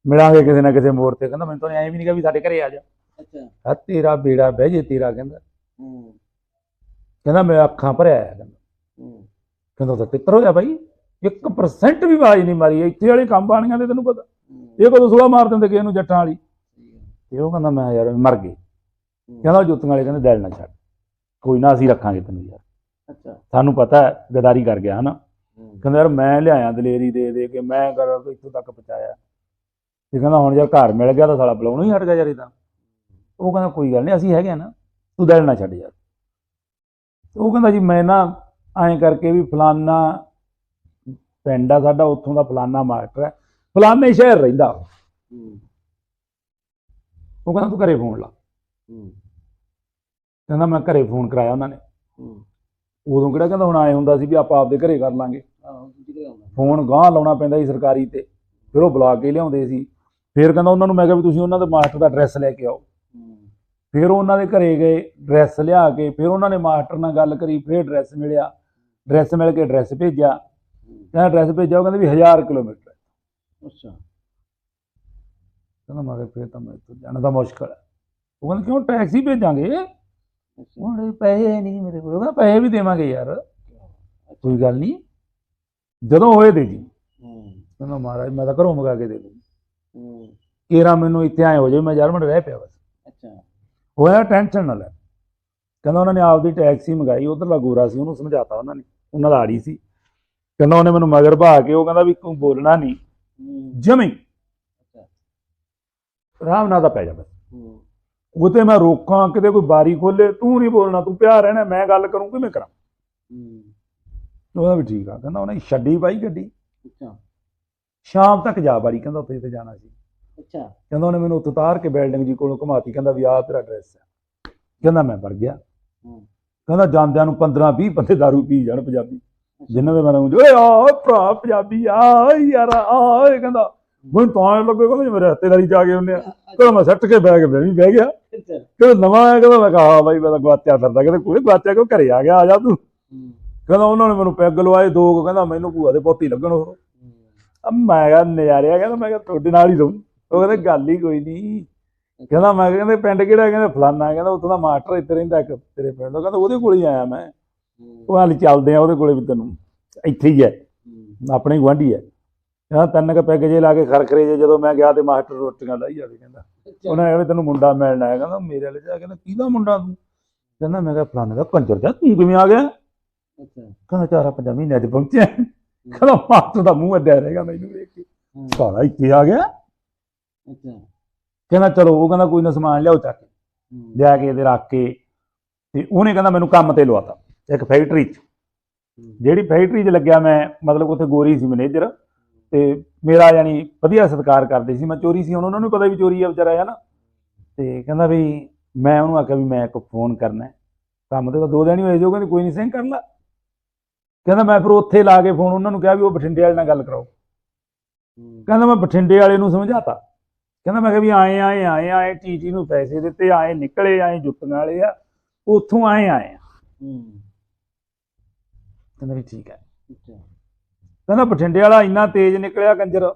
ਮਿਲਾਂਗੇ ਕਿਸੇ ਨਾ ਕਿਸੇ ਮੋੜ ਤੇ। ਕਹਿੰਦਾ ਮੈਨੂੰ ਤਾਂ ਐਂ ਵੀ ਨਹੀਂ ਕਿ ਵੀ ਸਾਡੇ ਘਰੇ ਆ ਜਾ। ਅੱਛਾ। ਆ ਤੇਰਾ ਬੇੜਾ ਬਹਿ ਜੇ ਤੇਰਾ ਕਹਿੰਦਾ। ਹੂੰ। ਕਹਿੰਦਾ ਮੈਂ ਅੱਖਾਂ ਭਰਿਆ ਆਇਆ ਕਹਿੰਦਾ। ਹੂੰ। ਕਹਿੰਦਾ ਤਾਂ ਤਿੱਤਰ ਹੋਇਆ ਬਾਈ। 1% ਵੀ ਆਵਾਜ਼ ਨਹੀਂ ਮਾਰੀ। ਇੱਥੇ ਵਾਲੇ ਕੰਮ ਬਾਣੀਆਂ ਦੇ ਤੈਨੂੰ ਪਤਾ। ਇਹ ਕਦੋਂ ਸੁਲਾ ਮਾਰ ਦਿੰਦੇ ਕਿਸੇ ਨੂੰ ਜੱਟਾਂ ਵਾਲੀ? ਤੇ ਉਹ ਕਹਿੰਦਾ ਮੈਂ ਯਾਰ ਮਰ ਗਏ ਕਹਿੰਦਾ ਜੁੱਤੀਆਂ ਵਾਲੇ ਕਹਿੰਦੇ ਦਿਲ ਨਾ ਛੱਡ। ਕੋਈ ਨਾ ਅਸੀਂ ਰੱਖਾਂਗੇ ਤੈਨੂੰ ਯਾਰ। ਅੱਛਾ। ਸਾਨੂੰ ਪਤਾ ਗਦਾਰੀ ਕਰ ਗਿਆ ਹਨਾ? ਕਹਿੰਦਾ ਯਾਰ ਮੈਂ ਲਿਆਇਆ ਦਲੇਰੀ ਦੇ ਦੇ ਕੇ ਮੈਂ ਕਰ ਇੱਥੋਂ ਤੱਕ ਪਹੁੰਚਾਇਆ। ਤੇ ਕਹਿੰਦਾ ਹੁਣ ਯਾਰ ਘਰ ਮਿਲ ਗਿਆ ਤਾਂ ਸਾਲਾ ਬੁਲਾਉਣਾ ਹੀ ਹਟ ਗਿਆ ਯਾਰ ਇਹ ਤਾਂ। ਉਹ ਕਹਿੰਦਾ ਕੋਈ ਗੱਲ ਨਹੀਂ ਅਸੀਂ ਹੈਗੇ ਨਾ। ਤੂੰ ਦਿਲ ਨਾ ਛੱਡ ਯਾਰ। ਉਹ ਕਹਿੰਦਾ ਜੀ ਮੈਂ ਨਾ ਐਂ ਕਰਕੇ ਵੀ ਫਲਾਨਾ ਪਿੰਡ ਆ ਸਾਡਾ ਉੱਥੋਂ ਦਾ ਫਲਾਨਾ ਮਾਸਟਰ ਹੈ। ਫਲਾਨੇ ਸ਼ਹਿਰ ਰਹਿੰਦਾ ਉਹ। ਉਹ ਕਹਿੰਦਾ ਤੂੰ ਘਰੇ ਫੋਨ ਲਾ। ਕਹਿੰਦਾ ਮੈਂ ਘਰੇ ਫੋਨ ਕਰਾਇਆ ਉਹਨਾਂ ਨੇ। ਉਦੋਂ ਕਿਹੜਾ ਕਹਿੰਦਾ ਹੁਣ ਆਏ ਹੁੰਦਾ ਸੀ ਵੀ ਆਪਾਂ ਆਪਦੇ ਘਰੇ ਕਰ ਲਾਂਗੇ। ਫੋਨ ਗਾਂਹ ਲਾਉਣਾ ਪੈਂਦਾ ਸੀ ਸਰਕਾਰੀ ਤੇ। ਫਿਰ ਉਹ ਬੁਲਾ ਕੇ ਲਿਆਉਂਦੇ ਸੀ। ਫਿਰ ਕਹਿੰਦਾ ਉਹਨਾਂ ਨੂੰ ਮੈਂ ਕਿਹਾ ਵੀ ਤੁਸੀਂ ਉਹਨਾਂ ਦੇ ਮਾਸਟਰ ਦਾ ਐਡਰੈਸ ਲੈ ਕੇ ਆਓ। ਫਿਰ ਉਹ ਉਹਨਾਂ ਦੇ ਘਰੇ ਗਏ ਐਡਰੈਸ ਲਿਆ ਕੇ ਫਿਰ ਉਹਨਾਂ ਨੇ ਮਾਸਟਰ ਨਾਲ ਗੱਲ ਕਰੀ ਫਿਰ ਐਡਰੈਸ ਮਿਲਿਆ। ਐਡਰੈਸ ਮਿਲ ਕੇ ਐਡਰੈਸ ਭੇਜਿਆ। ਕਹਿੰਦਾ ਐਡਰੈਸ ਭੇਜਿਆ ਉਹ ਕਹਿੰਦੇ ਵੀ 1000 ਕਿਲੋਮੀਟਰ ਹੈ। ਅੱਛਾ। ਕਹਿੰਦਾ ਮੈਂ ਕਿਹਾ ਫਿਰ ਤਾਂ ਮੈਂ ਇੱਥੋਂ ਜਾਣਾ ਤਾਂ ਮੁਸ਼ਕਲ ਹੈ। ਉਹ ਕਹਿੰਦੇ ਕਿਉਂ ਟੈਕਸੀ ਭੇਜਾਂਗੇ? ਹੁਣ ਪੈਸੇ ਨਹੀਂ ਮੇਰੇ ਕੋਲ। ਉਹ ਕਹਿੰਦਾ ਪੈਸੇ ਵੀ ਦੇਵਾਂਗੇ ਯਾਰ। ਕੋਈ ਗੱਲ ਨਹੀਂ। ਜਦੋਂ ਹੋਏ ਦੇ ਜੀ। ਹੂੰ, ਕਹਿੰਦਾ ਮਹਾਰਾਜ ਮੈਂ ਤਾਂ ਘਰੋਂ ਮੰਗਾ ਕੇ ਦੇ ਦੂੰ। ਹੂੰ, ਕੇਰਾ ਮੈਨੂੰ ਇੱਥੇ ਆਏ ਹੋ ਜਾਵੇ ਮੈਂ ਜਰਮਨ ਰਹਿ ਪਿਆ ਬਸ। ਅੱਛਾ। ਹੋਇਆ ਟੈਨਸ਼ਨ ਨਾ ਲੈ। ਕਹਿੰਦਾ ਉਹਨਾਂ ਨੇ ਆਪਦੀ ਟੈਕਸੀ ਮੰਗਾਈ ਉਧਰਲਾ ਗੋਰਾ ਸੀ ਉਹਨੂੰ ਸਮਝਾਤਾ ਉਹਨਾਂ ਨੇ। ਉਹਨਾਂ ਦਾ ਆੜੀ ਸੀ। ਕਹਿੰਦਾ ਉਹਨੇ ਮੈਨੂੰ ਮਗਰ ਭਾ ਕੇ ਉਹ ਕਹਿੰਦਾ ਵੀ ਤੂੰ ਬੋਲਣਾ ਨਹੀਂ। ਜਮੀ। ਆਰਾਮ ਨਾਲ ਤਾਂ ਪੈ ਜਾ ਬਸ। ਉਹ ਤੇ ਮੈਂ ਰੋਕਾਂ ਕਿਤੇ ਕੋਈ ਬਾਰੀ ਖੋਲੇ ਤੂੰ ਨਹੀਂ ਬੋਲਣਾ ਤੂੰ ਪਿਆ ਰਹਿਣਾ ਮੈਂ ਗੱਲ ਕਰੂੰ ਕਿਵੇਂ ਕਰਾਂ? ਉਹਦਾ ਵੀ ਠੀਕ ਆ ਕਹਿੰਦਾ ਉਹਨੇ ਛੱਡੀ ਬਾਈ ਗੱਡੀ। ਅੱਛਾ। ਸ਼ਾਮ ਤੱਕ ਜਾ ਬਾੜੀ ਕਹਿੰਦਾ ਉੱਥੇ ਤੇ ਜਾਣਾ ਸੀ। ਅੱਛਾ। ਕਹਿੰਦਾ ਉਹਨੇ ਮੈਨੂੰ ਉੱਥੇ ਉਤਾਰ ਕੇ ਬਿਲਡਿੰਗ ਜੀ ਕੋਲੋਂ ਘੁਮਾਤੀ ਕਹਿੰਦਾ ਵੀ ਆਹ ਤੇਰਾ ਐਡਰੈਸ ਹੈ ਕਹਿੰਦਾ ਮੈਂ ਵੜ ਗਿਆ। ਕਹਿੰਦਾ ਜਾਂਦਿਆਂ ਨੂੰ 15 20 ਬੰਦੇ ਦਾਰੂ ਪੀ ਜਾਣ ਪੰਜਾਬੀ। ਜਿਨ੍ਹਾਂ ਦੇ ਮੈਨੂੰ ਓਏ ਆ ਭਰਾ ਪੰਜਾਬੀ ਆ ਯਾਰ ਆ ਓਏ ਕਹਿੰਦਾ ਮੈਨੂੰ ਤਾਂ ਐਂ ਲੱਗੇ ਕਹਿੰਦਾ ਜਿਵੇਂ ਰਿਸ਼ਤੇਦਾਰੀ ਜਾ ਕੇ ਹੁੰਨੇ ਆ। ਕਹਿੰਦਾ ਮੈਂ ਸੱਟ ਕੇ ਬੈਗ ਵੀ ਬਹਿ ਗਿਆ। ਕਹਿੰਦਾ ਨਵਾਂ ਆਇਆ ਕਹਿੰਦਾ ਮੈਂ ਕਿਹਾ ਬਾਈ ਮੈਂ ਤਾਂ ਗਵਾਚਿਆ ਫਿਰਦਾ ਕਹਿੰਦਾ ਕੋਈ ਗਵਾਚਿਆ ਕਿਉਂ ਘਰੇ ਆ ਗਿਆ ਆ ਜਾ ਤੂੰ। ਕਹਿੰਦਾ ਉਹਨਾਂ ਨੇ ਮੈਨੂੰ ਪੈਗ ਲਵਾਏ ਦੋ ਕੁ, ਕਹਿੰਦਾ ਮੈਨੂੰ ਭੂਆ ਦੇ ਪੋਤੀ ਲੱਗਣ ਉਹ। ਮੈਂ ਕਿਹਾ ਨਜ਼ਾਰੇ ਆ ਕਹਿੰਦਾ ਮੈਂ ਕਿਹਾ ਤੁਹਾਡੇ ਨਾਲ ਹੀ ਰਹੂੰ। ਉਹ ਕਹਿੰਦੇ ਗੱਲ ਹੀ ਕੋਈ ਨਹੀਂ ਕਹਿੰਦਾ ਮੈਂ ਕਹਿੰਦੇ ਪਿੰਡ ਕਿਹੜਾ ਕਹਿੰਦੇ ਫਲਾਨਾ ਕਹਿੰਦਾ ਉੱਥੋਂ ਦਾ ਮਾਸਟਰ ਇੱਥੇ ਰਹਿੰਦਾ ਇੱਕ ਤੇਰੇ ਪਿੰਡ ਦਾ। ਕਹਿੰਦਾ ਉਹਦੇ ਕੋਲ ਹੀ ਆਇਆ ਮੈਂ। ਉਹ ਹਾਲੇ ਚੱਲਦੇ ਆ ਉਹਦੇ ਕੋਲੇ ਵੀ ਤੈਨੂੰ। ਇੱਥੇ ਹੀ ਹੈ। ਹੂੰ, ਆਪਣੇ ਗੁਆਂਢੀ ਹੈ। ਕਹਿੰਦਾ ਤਿੰਨ ਕ ਪੈਗ ਜੇ ਲਾ ਕੇ ਖਰਖਰੇ ਜੇ ਜਦੋਂ ਮੈਂ ਗਿਆ ਤੇ ਮਾਸਟਰ ਰੋਟੀਆਂ ਲਾਈ ਜਾਵੇ ਕਹਿੰਦਾ। ਉਹਨਾਂ ਐਵੇਂ ਤੈਨੂੰ ਮੁੰਡਾ ਮਿਲਣ ਆਇਆ। ਕਹਿੰਦਾ ਮੇਰੇ ਵਾਲੇ ਜਾ ਕਹਿੰਦਾ ਕਿਹਦਾ ਮੁੰਡਾ ਤੂੰ? ਕਹਿੰਦਾ ਮੈਂ ਕਿਹਾ ਫਲਾਣੇ ਦਾ ਕੰਜਰ ਜਾ। ਤੂੰ ਕਿਵੇਂ ਆ ਗਿਆ? ਅੱਛਾ। ਕਹਿੰਦਾ ਚਾਰਾ ਪੰਜਾਂ ਮਹੀਨਿਆਂ 'ਚ ਪਹੁੰਚਿਆ। ਕਹਿੰਦਾ ਮਾਸਟਰ ਦਾ ਮੂੰਹ ਅੱਡਿਆ ਰਹੇਗਾ ਮੈਨੂੰ ਵੇਖ ਕੇ। ਹਾਂ, ਸਾਲਾ ਇੱਥੇ ਆ ਗਿਆ। ਅੱਛਾ। ਕਹਿੰਦਾ ਚਲੋ ਉਹ ਕਹਿੰਦਾ ਕੋਈ ਨਾ ਸਮਾਨ ਲਿਆਓ ਚੱਕ ਹੂੰ, ਲਿਆ ਕੇ ਇਹਦੇ ਰੱਖ ਕੇ। ਤੇ ਉਹਨੇ ਕਹਿੰਦਾ ਮੈਨੂੰ ਕੰਮ ਤੇ ਲਵਾਤਾ ਇੱਕ ਫੈਕਟਰੀ 'ਚ। ਜਿਹੜੀ ਫੈਕਟਰੀ 'ਚ ਲੱਗਿਆ ਮੈਂ, ਮਤਲਬ ਉੱਥੇ ਗੋਰੀ ਸੀ ਮੈਨੇਜਰ ਤੇ ਮੇਰਾ ਯਾਨੀ ਵਧੀਆ ਸਤਿਕਾਰ ਕਰਦੇ ਸੀ। ਮੈਂ ਚੋਰੀ ਸੀ, ਹੁਣ ਉਹਨਾਂ ਨੂੰ ਪਤਾ ਵੀ ਚੋਰੀ ਆ ਵਿਚਾਰਾ ਹੈ ਨਾ ਤੇ ਕਹਿੰਦਾ ਵੀ ਮੈਂ ਉਹਨੂੰ ਆਖਿਆ ਵੀ ਮੈਂ ਇੱਕ ਫੋਨ ਕਰਨਾ ਕੰਮ ਤੇ ਤਾਂ ਦੋ ਦਿਨ ਹੀ ਹੋਏ ਜੋ ਕਹਿੰਦੇ ਕੋਈ ਨਹੀਂ ਸਿੰਘ ਕਰ ਲਾ। ਕਹਿੰਦਾ ਮੈਂ ਫਿਰ ਉੱਥੇ ਲਾ ਕੇ ਫੋਨ, ਉਹਨਾਂ ਨੂੰ ਕਿਹਾ ਵੀ ਉਹ ਬਠਿੰਡੇ ਵਾਲੇ ਨਾਲ ਗੱਲ ਕਰਾਓ। ਕਹਿੰਦਾ ਮੈਂ ਬਠਿੰਡੇ ਵਾਲੇ ਨੂੰ ਸਮਝਾਤਾ। ਕਹਿੰਦਾ ਮੈਂ ਕਿਹਾ ਵੀ ਆਏ ਆਏ ਆਏ ਆਏ ਟੀਟੀ ਨੂੰ ਪੈਸੇ ਦਿੱਤੇ, ਆਏ ਨਿਕਲੇ, ਆਏ ਜੁੱਤੀਆਂ ਵਾਲੇ ਆ, ਉੱਥੋਂ ਆਏ ਆਏ ਆ। ਕਹਿੰਦਾ ਵੀ ਠੀਕ ਹੈ। ਕਹਿੰਦਾ ਬਠਿੰਡੇ ਵਾਲਾ ਇੰਨਾ ਤੇਜ਼ ਨਿਕਲਿਆ ਕੰਜਰ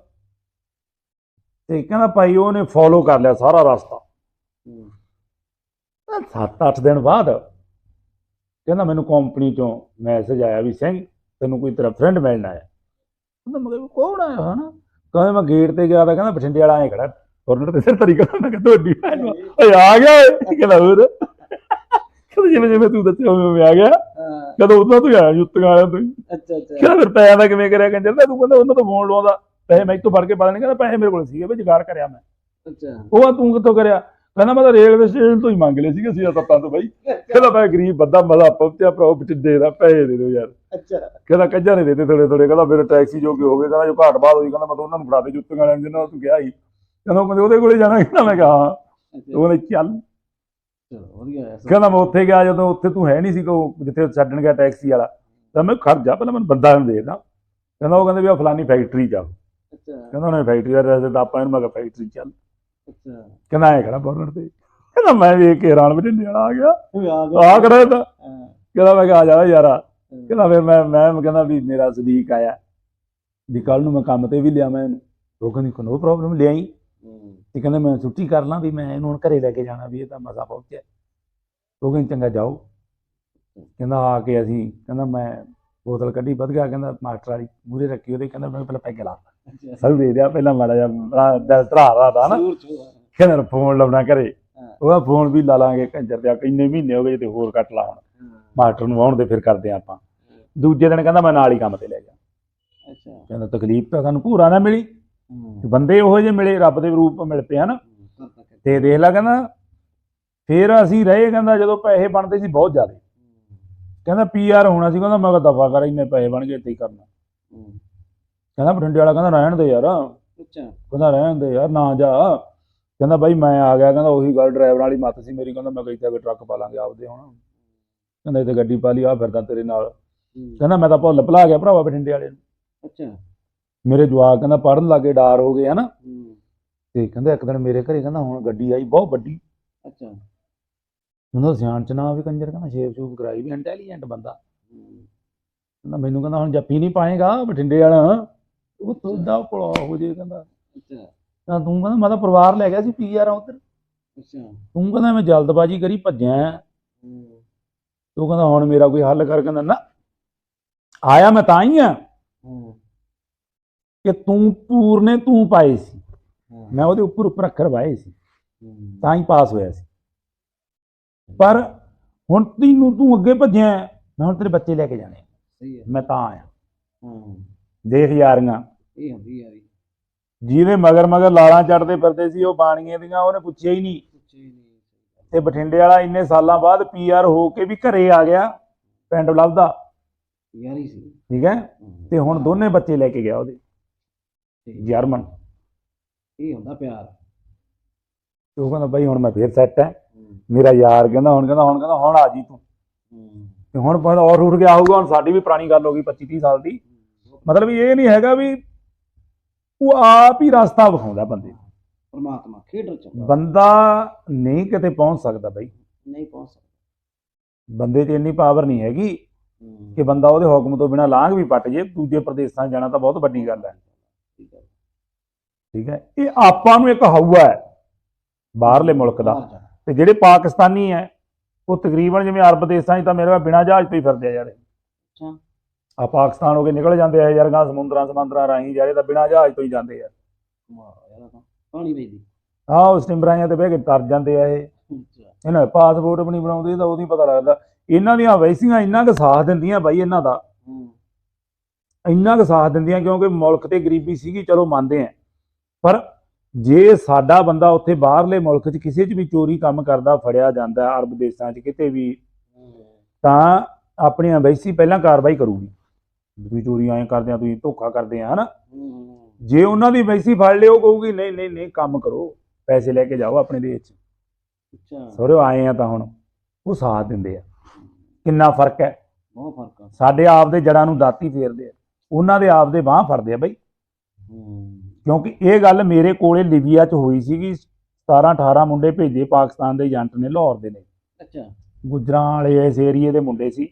ਤੇ ਕਹਿੰਦਾ ਭਾਈ ਉਹਨੇ ਫੋਲੋ ਕਰ ਲਿਆ ਸਾਰਾ ਰਸਤਾ। ਹੂੰ, 7-8 ਦਿਨ ਬਾਅਦ ਕਹਿੰਦਾ ਮੈਨੂੰ ਕੰਪਨੀ ਚੋਂ ਮੈਸੇਜ ਆਇਆ ਵੀ ਸਿੰਘ ਤੈਨੂੰ ਕੋਈ ਤੇਰਾ ਫਰੈਂਡ ਮਿਲਣ ਆਇਆ। ਕਹਿੰਦਾ ਮੈਂ ਕਿਹਾ ਕੌਣ ਆਇਆ ਹਨਾ ਕਹਿੰਦਾ ਮੈਂ ਗੇਟ ਤੇ ਗਿਆ ਤਾਂ ਕਹਿੰਦਾ ਬਠਿੰਡੇ ਵਾਲਾ ਐ ਖੜਾ। ਫੋਰਨਰ ਤੇ ਸਿਰ ਤਰੀ ਕਹਿੰਦਾ ਮੈਂ ਕਿਹਾ ਤੁਹਾਡੀ ਭੈਣ ਵਾ। ਓਏ ਆ ਗਿਆ ਓਏ। ਕਹਿੰਦਾ ਹੋਰ। ਕਹਿੰਦਾ ਜਿਵੇਂ ਜਿਵੇਂ ਤੂੰ ਦੱਸਿਆ ਉਵੇਂ ਉਵੇਂ ਆ ਗਿਆ। ਹਾਂ, ਕਦੋਂ ਉਦੋਂ ਤੂੰ ਆਇਆ ਜੁੱਤੀਆਂ ਵਾਲਿਆਂ ਤੋਂ। ਹੀ। ਅੱਛਾ ਅੱਛਾ। ਕਹਿੰਦਾ ਫਿਰ ਪੈਸਿਆਂ ਦਾ ਕਿਵੇਂ ਕਰਿਆ ਕੰਜਰ? ਦਾ ਤੂੰ ਕਹਿੰਦਾ ਉਹਨਾਂ ਤੋਂ ਫੋਨ ਲਵਾਉਂਦਾ। ਪੈਸੇ ਮੈਂ ਇੱਥੋਂ ਫੜ ਕੇ ਪਾ ਕਹਿੰਦਾ ਪੈਸੇ ਮੇਰੇ ਕੋਲ ਸੀਗੇ ਵੀ ਜੁਗਾੜ ਕਰਿਆ ਮੈਂ। ਅੱਛਾ। ਉਹ ਆ ਤੂੰ ਕਿੱਥੋਂ ਕਰਿਆ? ਕਹਿੰਦਾ ਮੈਂ ਤਾਂ ਰੇਲਵੇ ਸਟੇਸ਼ਨ ਤੋਂ ਹੀ ਮੰਗ ਲਏ ਸੀਗੇ ਸੀ ਸੱਤਾਂ ਤੋਂ ਬਾਈ। ਕਹਿੰਦਾ ਮੈਂ ਗਰੀਬ ਬੰਦਾ ਮਜ਼ਾ ਪਹੁੰਚਿਆ ਭਰਾ ਬਟਿੰਡੇ ਦਾ ਪੈਸੇ ਦੇ ਦਿਓ ਯਾਰ। ਅੱਛਾ। ਕਹਿੰਦਾ ਕੱਜਾ ਨੇ ਦੇਤੇ ਥੋੜੇ ਥੋੜੇ ਕਹਿੰਦਾ ਮੇਰੇ ਟੈਕਸੀ ਜੋ ਕਿ ਹੋ ਗਏ ਕਹਿੰਦਾ ਜੋ ਘਾਟ ਬਾਤ ਹੋਈ ਕਹਿੰਦਾ ਮੈਂ ਤਾਂ ਉਹਨਾਂ ਨੂੰ ਫੜਾ ਦੇ ਜੁੱਤੀਆਂ ਨੂੰ ਜਿਹਨਾਂ ਨਾਲ ਤੂੰ ਗਿਆ ਸੀ। ਕਹਿੰਦਾ ਉਹ ਕਹਿੰਦੇ ਉਹਦੇ ਕੋਲੇ ਜਾਣਾ ਕਹਿੰਦਾ ਮੈਂ ਕਿਹਾ ਹਾਂ। ਉਹਨੇ ਚੱਲ। ਚਲੋ ਵਧੀਆ ਕਹਿੰਦਾ ਮੈਂ ਉੱਥੇ ਗਿਆ ਜਦੋਂ ਉੱਥੇ ਤੂੰ ਹੈ ਨਹੀਂ ਸੀ ਕੋ ਜਿੱਥੇ ਛੱਡਣ ਗਿਆ ਟੈਕਸੀ ਵਾਲਾ। ਤਾਂ ਮੈਂ ਖੜ ਜਾ ਪਹਿਲਾਂ ਮੈਨੂੰ ਬੰਦਾ ਨੂੰ ਦੇਖਦਾ ਕਹਿੰਦਾ ਉਹ ਕਹਿੰਦੇ ਵੀ ਆ ਫਲਾਨੀ ਫੈਕਟਰੀ ਜਾ ਅੱਛਾ। ਕਹਿੰਦਾ ਉਹਨੇ ਫੈਕਟਰੀ ਦਾ ਐਡਰੈਸ ਤਾਂ ਆਪਾਂ ਇਹਨੂੰ ਮੈਂ ਕਿਹਾ ਫੈਕਟਰੀ ਚੱਲ। ਅੱਛਾ। ਕਹਿੰਦਾ ਐ ਖੜਾ ਬੋਰਨਰ ਤੇ। ਕਹਿੰਦਾ ਮੈਂ ਵੇਖ ਕੇ ਹੈਰਾਨ ਬਟਿੰਡੇ ਵਾਲਾ ਆ ਗਿਆ। ਆ ਖੜਾ ਤਾਂ ਕਹਿੰਦਾ ਮੈਂ ਕਿਹਾ ਆ ਜਾ ਯਾਰਾ। ਕਹਿੰਦਾ ਫਿਰ ਮੈਂ ਮੈਂ ਕਹਿੰਦਾ ਵੀ ਮੇਰਾ ਸਦੀਕ ਆਇਆ। ਵੀ ਕੱਲ ਨੂੰ ਮੈਂ ਕੰਮ ਤੇ ਵੀ ਲਿਆ ਮੈਂ ਉਹ ਕਹਿੰਦੀ ਨੋ ਪ੍ਰੋਬਲਮ ਲਿਆਈ। ਤੇ ਕਹਿੰਦੇ ਮੈਂ ਛੁੱਟੀ ਕਰ ਲਾਂ ਵੀ ਮੈਂ ਇਹਨੂੰ ਹੁਣ ਘਰੇ ਲੈ ਕੇ ਜਾਣਾ ਵੀ ਇਹ ਤਾਂ ਮਸਾ ਪਹੁੰਚਿਆ। ਉਹ ਕਹਿੰਦੀ ਚੰਗਾ ਜਾਓ। ਕਹਿੰਦਾ ਆ ਕੇ ਅਸੀਂ ਕਹਿੰਦਾ ਮੈਂ ਬੋਤਲ ਕੱਢੀ ਵੱਧ ਗਿਆ ਕਹਿੰਦਾ ਮਾਸਟਰ ਵਾਲੀ ਮੂਰੇ ਰੱਖੀ ਉਹਦੇ ਕਹਿੰਦਾ ਮੈਂ ਪਹਿਲਾਂ ਪੈਗ ਲਾ ਸਭ ਦੇ ਦਿਆ ਪਹਿਲਾਂ ਮਾੜਾ ਜਿਹਾ ਦਿਲ ਧਰਾ ਰਹਾ ਦਾ ਨਾ। ਕਹਿੰਦਾ ਫੋਨ ਲਾਉਣਾ ਘਰੇ। ਉਹਦਾ ਫੋਨ ਵੀ ਲਾ ਲਾਂਗੇ ਕੰਜਰ ਦੇ ਕਿੰਨੇ ਮਹੀਨੇ ਹੋ ਗਏ ਤੇ ਹੋਰ ਕੱਟ ਲਾ ਹੁਣ। ਮਾਸਟਰ ਨੂੰ ਆਉਣ ਦੇ ਫਿਰ ਕਰਦੇ ਆਪਾਂ। ਦੂਜੇ ਦਿਨ ਕਹਿੰਦਾ ਮੈਂ ਨਾਲ ਹੀ ਕੰਮ ਤੇ ਲੈ ਜਾ। ਅੱਛਾ। ਕਹਿੰਦਾ ਤਕਲੀਫ ਤਾਂ ਸਾਨੂੰ ਪੂਰਾ ਨਾ ਮਿਲੀ। ਬੰਦੇ ਉਹੋ ਜਿਹੇ ਮਿਲੇ ਰੱਬ ਦੇ ਰੂਪ ਮਿਲ ਪਏ ਹਨ? ਤਾਂ ਦੇਖ ਲੈ ਕਹਿੰਦਾ ਫਿਰ ਅਸੀਂ ਰਹੇ ਕਹਿੰਦਾ ਜਦੋਂ ਪੈਸੇ ਬਣਦੇ ਸੀ ਬਹੁਤ ਜ਼ਿਆਦਾ। ਕਹਿੰਦਾ ਪੀਆਰ ਹੋਣਾ ਸੀ ਕਹਿੰਦਾ ਮੈਂ ਦਫਾ ਕਰ ਇੰਨੇ ਪੈਸੇ ਬਣ ਗਏ ਤੇ ਕਰਨਾ। ਕਹਿੰਦਾ ਬਠਿੰਡੇ ਵਾਲਾ ਕਹਿੰਦਾ ਰਹਿਣ ਦੇ ਯਾਰ। ਅੱਛਾ। ਕਹਿੰਦਾ ਰਹਿਣ ਦੇ ਯਾਰ ਨਾ ਜਾ। ਕਹਿੰਦਾ ਬਾਈ ਮੈਂ ਆ ਗਿਆ ਕਹਿੰਦਾ ਉਹੀ ਗੱਲ ਡਰਾਈਵਰ ਵਾਲੀ ਮੱਤ ਸੀ ਮੇਰੀ ਕਹਿੰਦਾ ਮੈਂ ਇੱਥੇ ਟਰੱਕ ਪਾ ਲਾਂਗੇ ਆਪਦੇ ਹੁਣ। ਕਹਿੰਦਾ ਇੱਥੇ ਗੱਡੀ ਪਾ ਲਈ ਆ ਫਿਰਦਾ ਤੇਰੇ ਨਾਲ। ਕਹਿੰਦਾ ਮੈਂ ਤਾਂ ਭੁੱਲ ਭੁਲਾ ਗਿਆ ਭਰਾਵਾ ਬਠਿੰਡੇ ਵਾਲੇ ਨੂੰ। ਅੱਛਾ। ਮੇਰੇ ਜਵਾਕ ਕਹਿੰਦਾ ਪੜਨ ਲੱਗੇ ਡਾਰ ਹੋ ਗਏ ਹਨਾ। ਤੇ ਕਹਿੰਦਾ ਇੱਕ ਦਿਨ ਮੇਰੇ ਘਰੇ ਕਹਿੰਦਾ ਹੁਣ ਗੱਡੀ ਆਈ ਬਹੁਤ ਵੱਡੀ। ਅੱਛਾ। ਕਹਿੰਦਾ ਸਿਆਣ ਚ ਨਾ ਵੀ ਕੰਜਰ ਕਹਿੰਦਾ ਸ਼ੇਪ ਸ਼ੂਪ ਕਰਾਈ ਵੀ ਇੰਟੈਲੀਜੈਂਟ ਬੰਦਾ। ਕਹਿੰਦਾ ਮੈਨੂੰ ਕਹਿੰਦਾ ਹੁਣ ਜੱਫੀ ਨਹੀਂ ਪਾਏਗਾ ਬਠਿੰਡੇ ਵਾਲਾ। ਉਹ ਤੁਹਾਡਾ ਕੋਲਾ ਹੋ ਜੇ ਕਹਿੰਦਾ। ਅੱਛਾ। ਤਾਂ ਤੂੰ ਕਹਿੰਦਾ ਮੈਂ ਤਾਂ ਪਰਿਵਾਰ ਲੈ ਗਿਆ ਸੀ ਪੀਆਰ ਉਧਰ। ਅੱਛਾ। ਤੂੰ ਕਹਿੰਦਾ ਮੈਂ ਜਲਦਬਾਜ਼ੀ ਕਰੀ ਭੱਜਿਆ। ਤੂੰ ਕਹਿੰਦਾ ਹੁਣ ਮੇਰਾ ਕੋਈ ਹੱਲ ਕਰ ਕਹਿੰਦਾ ਨਾ। ਆਇਆ ਮੈਂ ਤਾਂ ਹੀ ਆ। ਕਿ ਤੂੰ ਪੂਰਨੇ ਤੂੰ ਪਾਏ ਸੀ। ਮੈਂ ਉਹਦੇ ਉੱਪਰ ਉੱਪਰ ਅੱਖਰ ਵਾਏ ਸੀ। ਤਾਂ ਹੀ ਪਾਸ ਹੋਇਆ ਸੀ। ਪਰ ਹੁਣ ਤੈਨੂੰ ਤੂੰ ਅੱਗੇ ਭੱਜਿਆ ਮੈਂ ਹੁਣ ਤੇਰੇ ਬੱਚੇ ਲੈ ਕੇ ਜਾਣੇ ਸਹੀ ਹੈ। ਮੈਂ ਤਾਂ ਆਇਆ। ਦੇਖ ਯਾਰੀਆਂ। ਇਹ ਹੁੰਦੀ ਯਾਰੀ। ਜਿਹਦੇ ਮਗਰ ਮਗਰ ਲਾਲਾਂ ਚੜਦੇ ਫਿਰਦੇ ਸੀ ਉਹ ਬਾਣੀਏ ਦੀਆਂ ਉਹਨੇ ਪੁੱਛਿਆ ਹੀ ਨਹੀਂ। ਤੇ ਬਠਿੰਡੇ ਵਾਲਾ ਇੰਨੇ ਸਾਲਾਂ ਬਾਅਦ ਪੀਆਰ ਹੋ ਕੇ ਵੀ ਘਰੇ ਆ ਗਿਆ ਪਿੰਡ ਲੱਭਦਾ। ਯਾਰੀ ਸੀ। ਠੀਕ ਹੈ। ਤੇ ਹੁਣ ਦੋਨੇ ਬੱਚੇ ਲੈ ਕੇ ਗਿਆ ਉਹਦੇ। ਜਰਮਨ। ਇਹ ਹੁੰਦਾ ਪਿਆਰ? ਤੇ ਉਹ ਕਹਿੰਦਾ ਬਾਈ ਹੁਣ ਮੈਂ ਫੇਰ ਸੈੱਟ ਹੈ ਹੂੰ, ਮੇਰਾ ਯਾਰ ਕਹਿੰਦਾ ਹੁਣ ਕਹਿੰਦਾ ਹੁਣ ਕਹਿੰਦਾ ਹੁਣ ਆ ਜੀ ਤੂੰ। ਤੇ ਹੁਣ ਬਾਅਦ ਔਰ ਉੱਠ ਗਿਆ ਹੋਊਗਾ ਹੁਣ ਸਾਡੀ ਵੀ ਪੁਰਾਣੀ ਗੱਲ ਹੋ ਗਈ 25 30 ਸਾਲ ਦੀ। ਮਤਲਬ ਇਹ ਨਹੀਂ ਹੈਗਾ ਵੀ ਉਹ ਆਪ ਹੀ ਰਸਤਾ ਵਿਖਾਉਂਦਾ ਬੰਦੇ। ਪਰਮਾਤਮਾ ਖੇਡ ਰਚਾਉਂਦਾ ਬੰਦਾ ਨਹੀਂ ਕਿਤੇ ਪਹੁੰਚ ਸਕਦਾ ਬਾਈ। ਨਹੀਂ ਪਹੁੰਚ ਸਕਦਾ। ਬੰਦੇ 'ਚ ਇੰਨੀ ਪਾਵਰ ਨਹੀਂ ਹੈਗੀ ਕਿ ਬੰਦਾ ਉਹਦੇ ਹੁਕਮ ਤੋਂ ਬਿਨਾ ਲਾਂਘ ਵੀ ਪੱਟ ਜੇ। ਦੂਜੇ ਪ੍ਰਦੇਸ਼ਾਂ ਜਾਣਾ ਤਾਂ ਬਹੁਤ ਵੱਡੀ ਗੱਲ ਹੈ ਠੀਕ ਹੈ? ਇਹ ਆਪਾਂ ਨੂੰ ਇੱਕ ਹਊਆ ਹੈ ਬਾਹਰਲੇ ਮੁਲਕ ਦਾ। ਤੇ ਜਿਹੜੇ ਪਾਕਿਸਤਾਨੀ ਹੈ ਉਹ ਤਕਰੀਬਨ ਜਿਵੇਂ ਅਰਬ ਦੇਸ਼ਾਂ 'ਚ ਤਾਂ ਮੇਰੇ ਕੋਲ ਬਿਨਾਂ ਜਹਾਜ਼ ਤੋਂ ਹੀ ਫਿਰਦੇ ਆ ਯਾਰ ਅੱਛਾ। ਆ ਪਾਕਿਸਤਾਨ ਹੋ ਕੇ ਨਿਕਲ ਜਾਂਦੇ ਆ ਯਾਰ ਗਾਂ ਸਮੁੰਦਰਾਂ ਸਮੁੰਦਰਾਂ ਰਾਹੀਂ ਜਿਹੜੇ ਤਾਂ ਬਿਨਾਂ ਜਹਾਜ਼ ਤੋਂ ਹੀ ਜਾਂਦੇ ਆ। ਯਾਰ ਪਾਣੀ ਵੇਚਦੀ ਆਹ ਉਸ ਟਿੰਬਰਾਂ ਤੇ ਬਹਿ ਕੇ ਤਰ ਜਾਂਦੇ ਆ ਇਹ। ਇਹਨਾਂ ਪਾਸਪੋਰਟ ਵੀ ਨਹੀਂ ਬਣਾਉਂਦੇ ਤਾਂ ਉਹਦੀ ਪਤਾ ਲੱਗਦਾ। ਇਹਨਾਂ ਦੀਆਂ ਵੈਸੀਆਂ ਇੰਨਾ ਕੁ ਸਾਥ ਦਿੰਦੀਆਂ ਬਾਈ ਇਹਨਾਂ ਦਾ। ਇੰਨਾ ਕੁ ਸਾਥ ਦਿੰਦੀਆਂ ਕਿਉਂਕਿ ਮੁਲਕ ਤੇ ਗਰੀਬੀ ਸੀਗੀ ਚਲੋ ਮੰਨਦੇ ਆ। ਪਰ ਜੇ ਸਾਡਾ ਬੰਦਾ ਉੱਥੇ ਬਾਹਰਲੇ ਮੁਲਕ 'ਚ ਕਿਸੇ 'ਚ ਵੀ ਚੋਰੀ ਕੰਮ ਕਰਦਾ ਫੜਿਆ ਜਾਂਦਾ ਅਰਬ ਦੇਸ਼ਾਂ 'ਚ ਕਿਤੇ ਵੀ। ਤਾਂ ਆਪਣੀ ਐਮਬੈਸੀ ਪਹਿਲਾਂ ਕਾਰਵਾਈ ਕਰੂਗੀ। ਤੁਸੀਂ ਚੋਰੀ ਐਂ ਕਰਦੇ ਆ ਤੁਸੀਂ ਧੋਖਾ ਕਰਦੇ ਆ ਹਨਾ? ਜੇ ਉਹਨਾਂ ਦੀ ਐਮਬੈਸੀ ਫੜ ਲਿਓ ਕਹੂਗੀ ਨਹੀਂ ਨਹੀਂ ਨਹੀਂ ਕੰਮ ਕਰੋ ਪੈਸੇ ਲੈ ਕੇ ਜਾਓ ਆਪਣੇ ਦੇਸ਼ 'ਚ। ਅੱਛਾ। ਸਹੁਰੇ ਆਏ ਆ ਤਾਂ ਹੁਣ ਉਹ ਸਾਥ ਦਿੰਦੇ ਆ। ਕਿੰਨਾ ਫ਼ਰਕ ਹੈ? ਬਹੁਤ ਫ਼ਰਕ ਆ। ਸਾਡੇ ਆਪ ਦੇ ਜੜਾਂ ਨੂੰ ਦਾਤੀ ਫੇਰਦੇ ਆ। ਉਹਨਾਂ ਦੇ ਆਪ ਦੇ ਬਾਹ ਫੜਦੇ ਆ ਬਈ। ਕਿਉਂਕਿ ਇਹ ਗੱਲ ਮੇਰੇ ਕੋਲੇ ਲਿਬੀਆ 'ਚ ਹੋਈ ਸੀਗੀ 17 18 ਮੁੰਡੇ ਭੇਜੇ ਪਾਕਿਸਤਾਨ ਦੇ ਏਜੰਟ ਨੇ ਲਾਹੌਰ ਦੇ ਨੇ। ਅੱਛਾ। ਗੁਜਰਾਂ ਵਾਲੇ ਇਸ ਏਰੀਏ ਦੇ ਮੁੰਡੇ ਸੀ।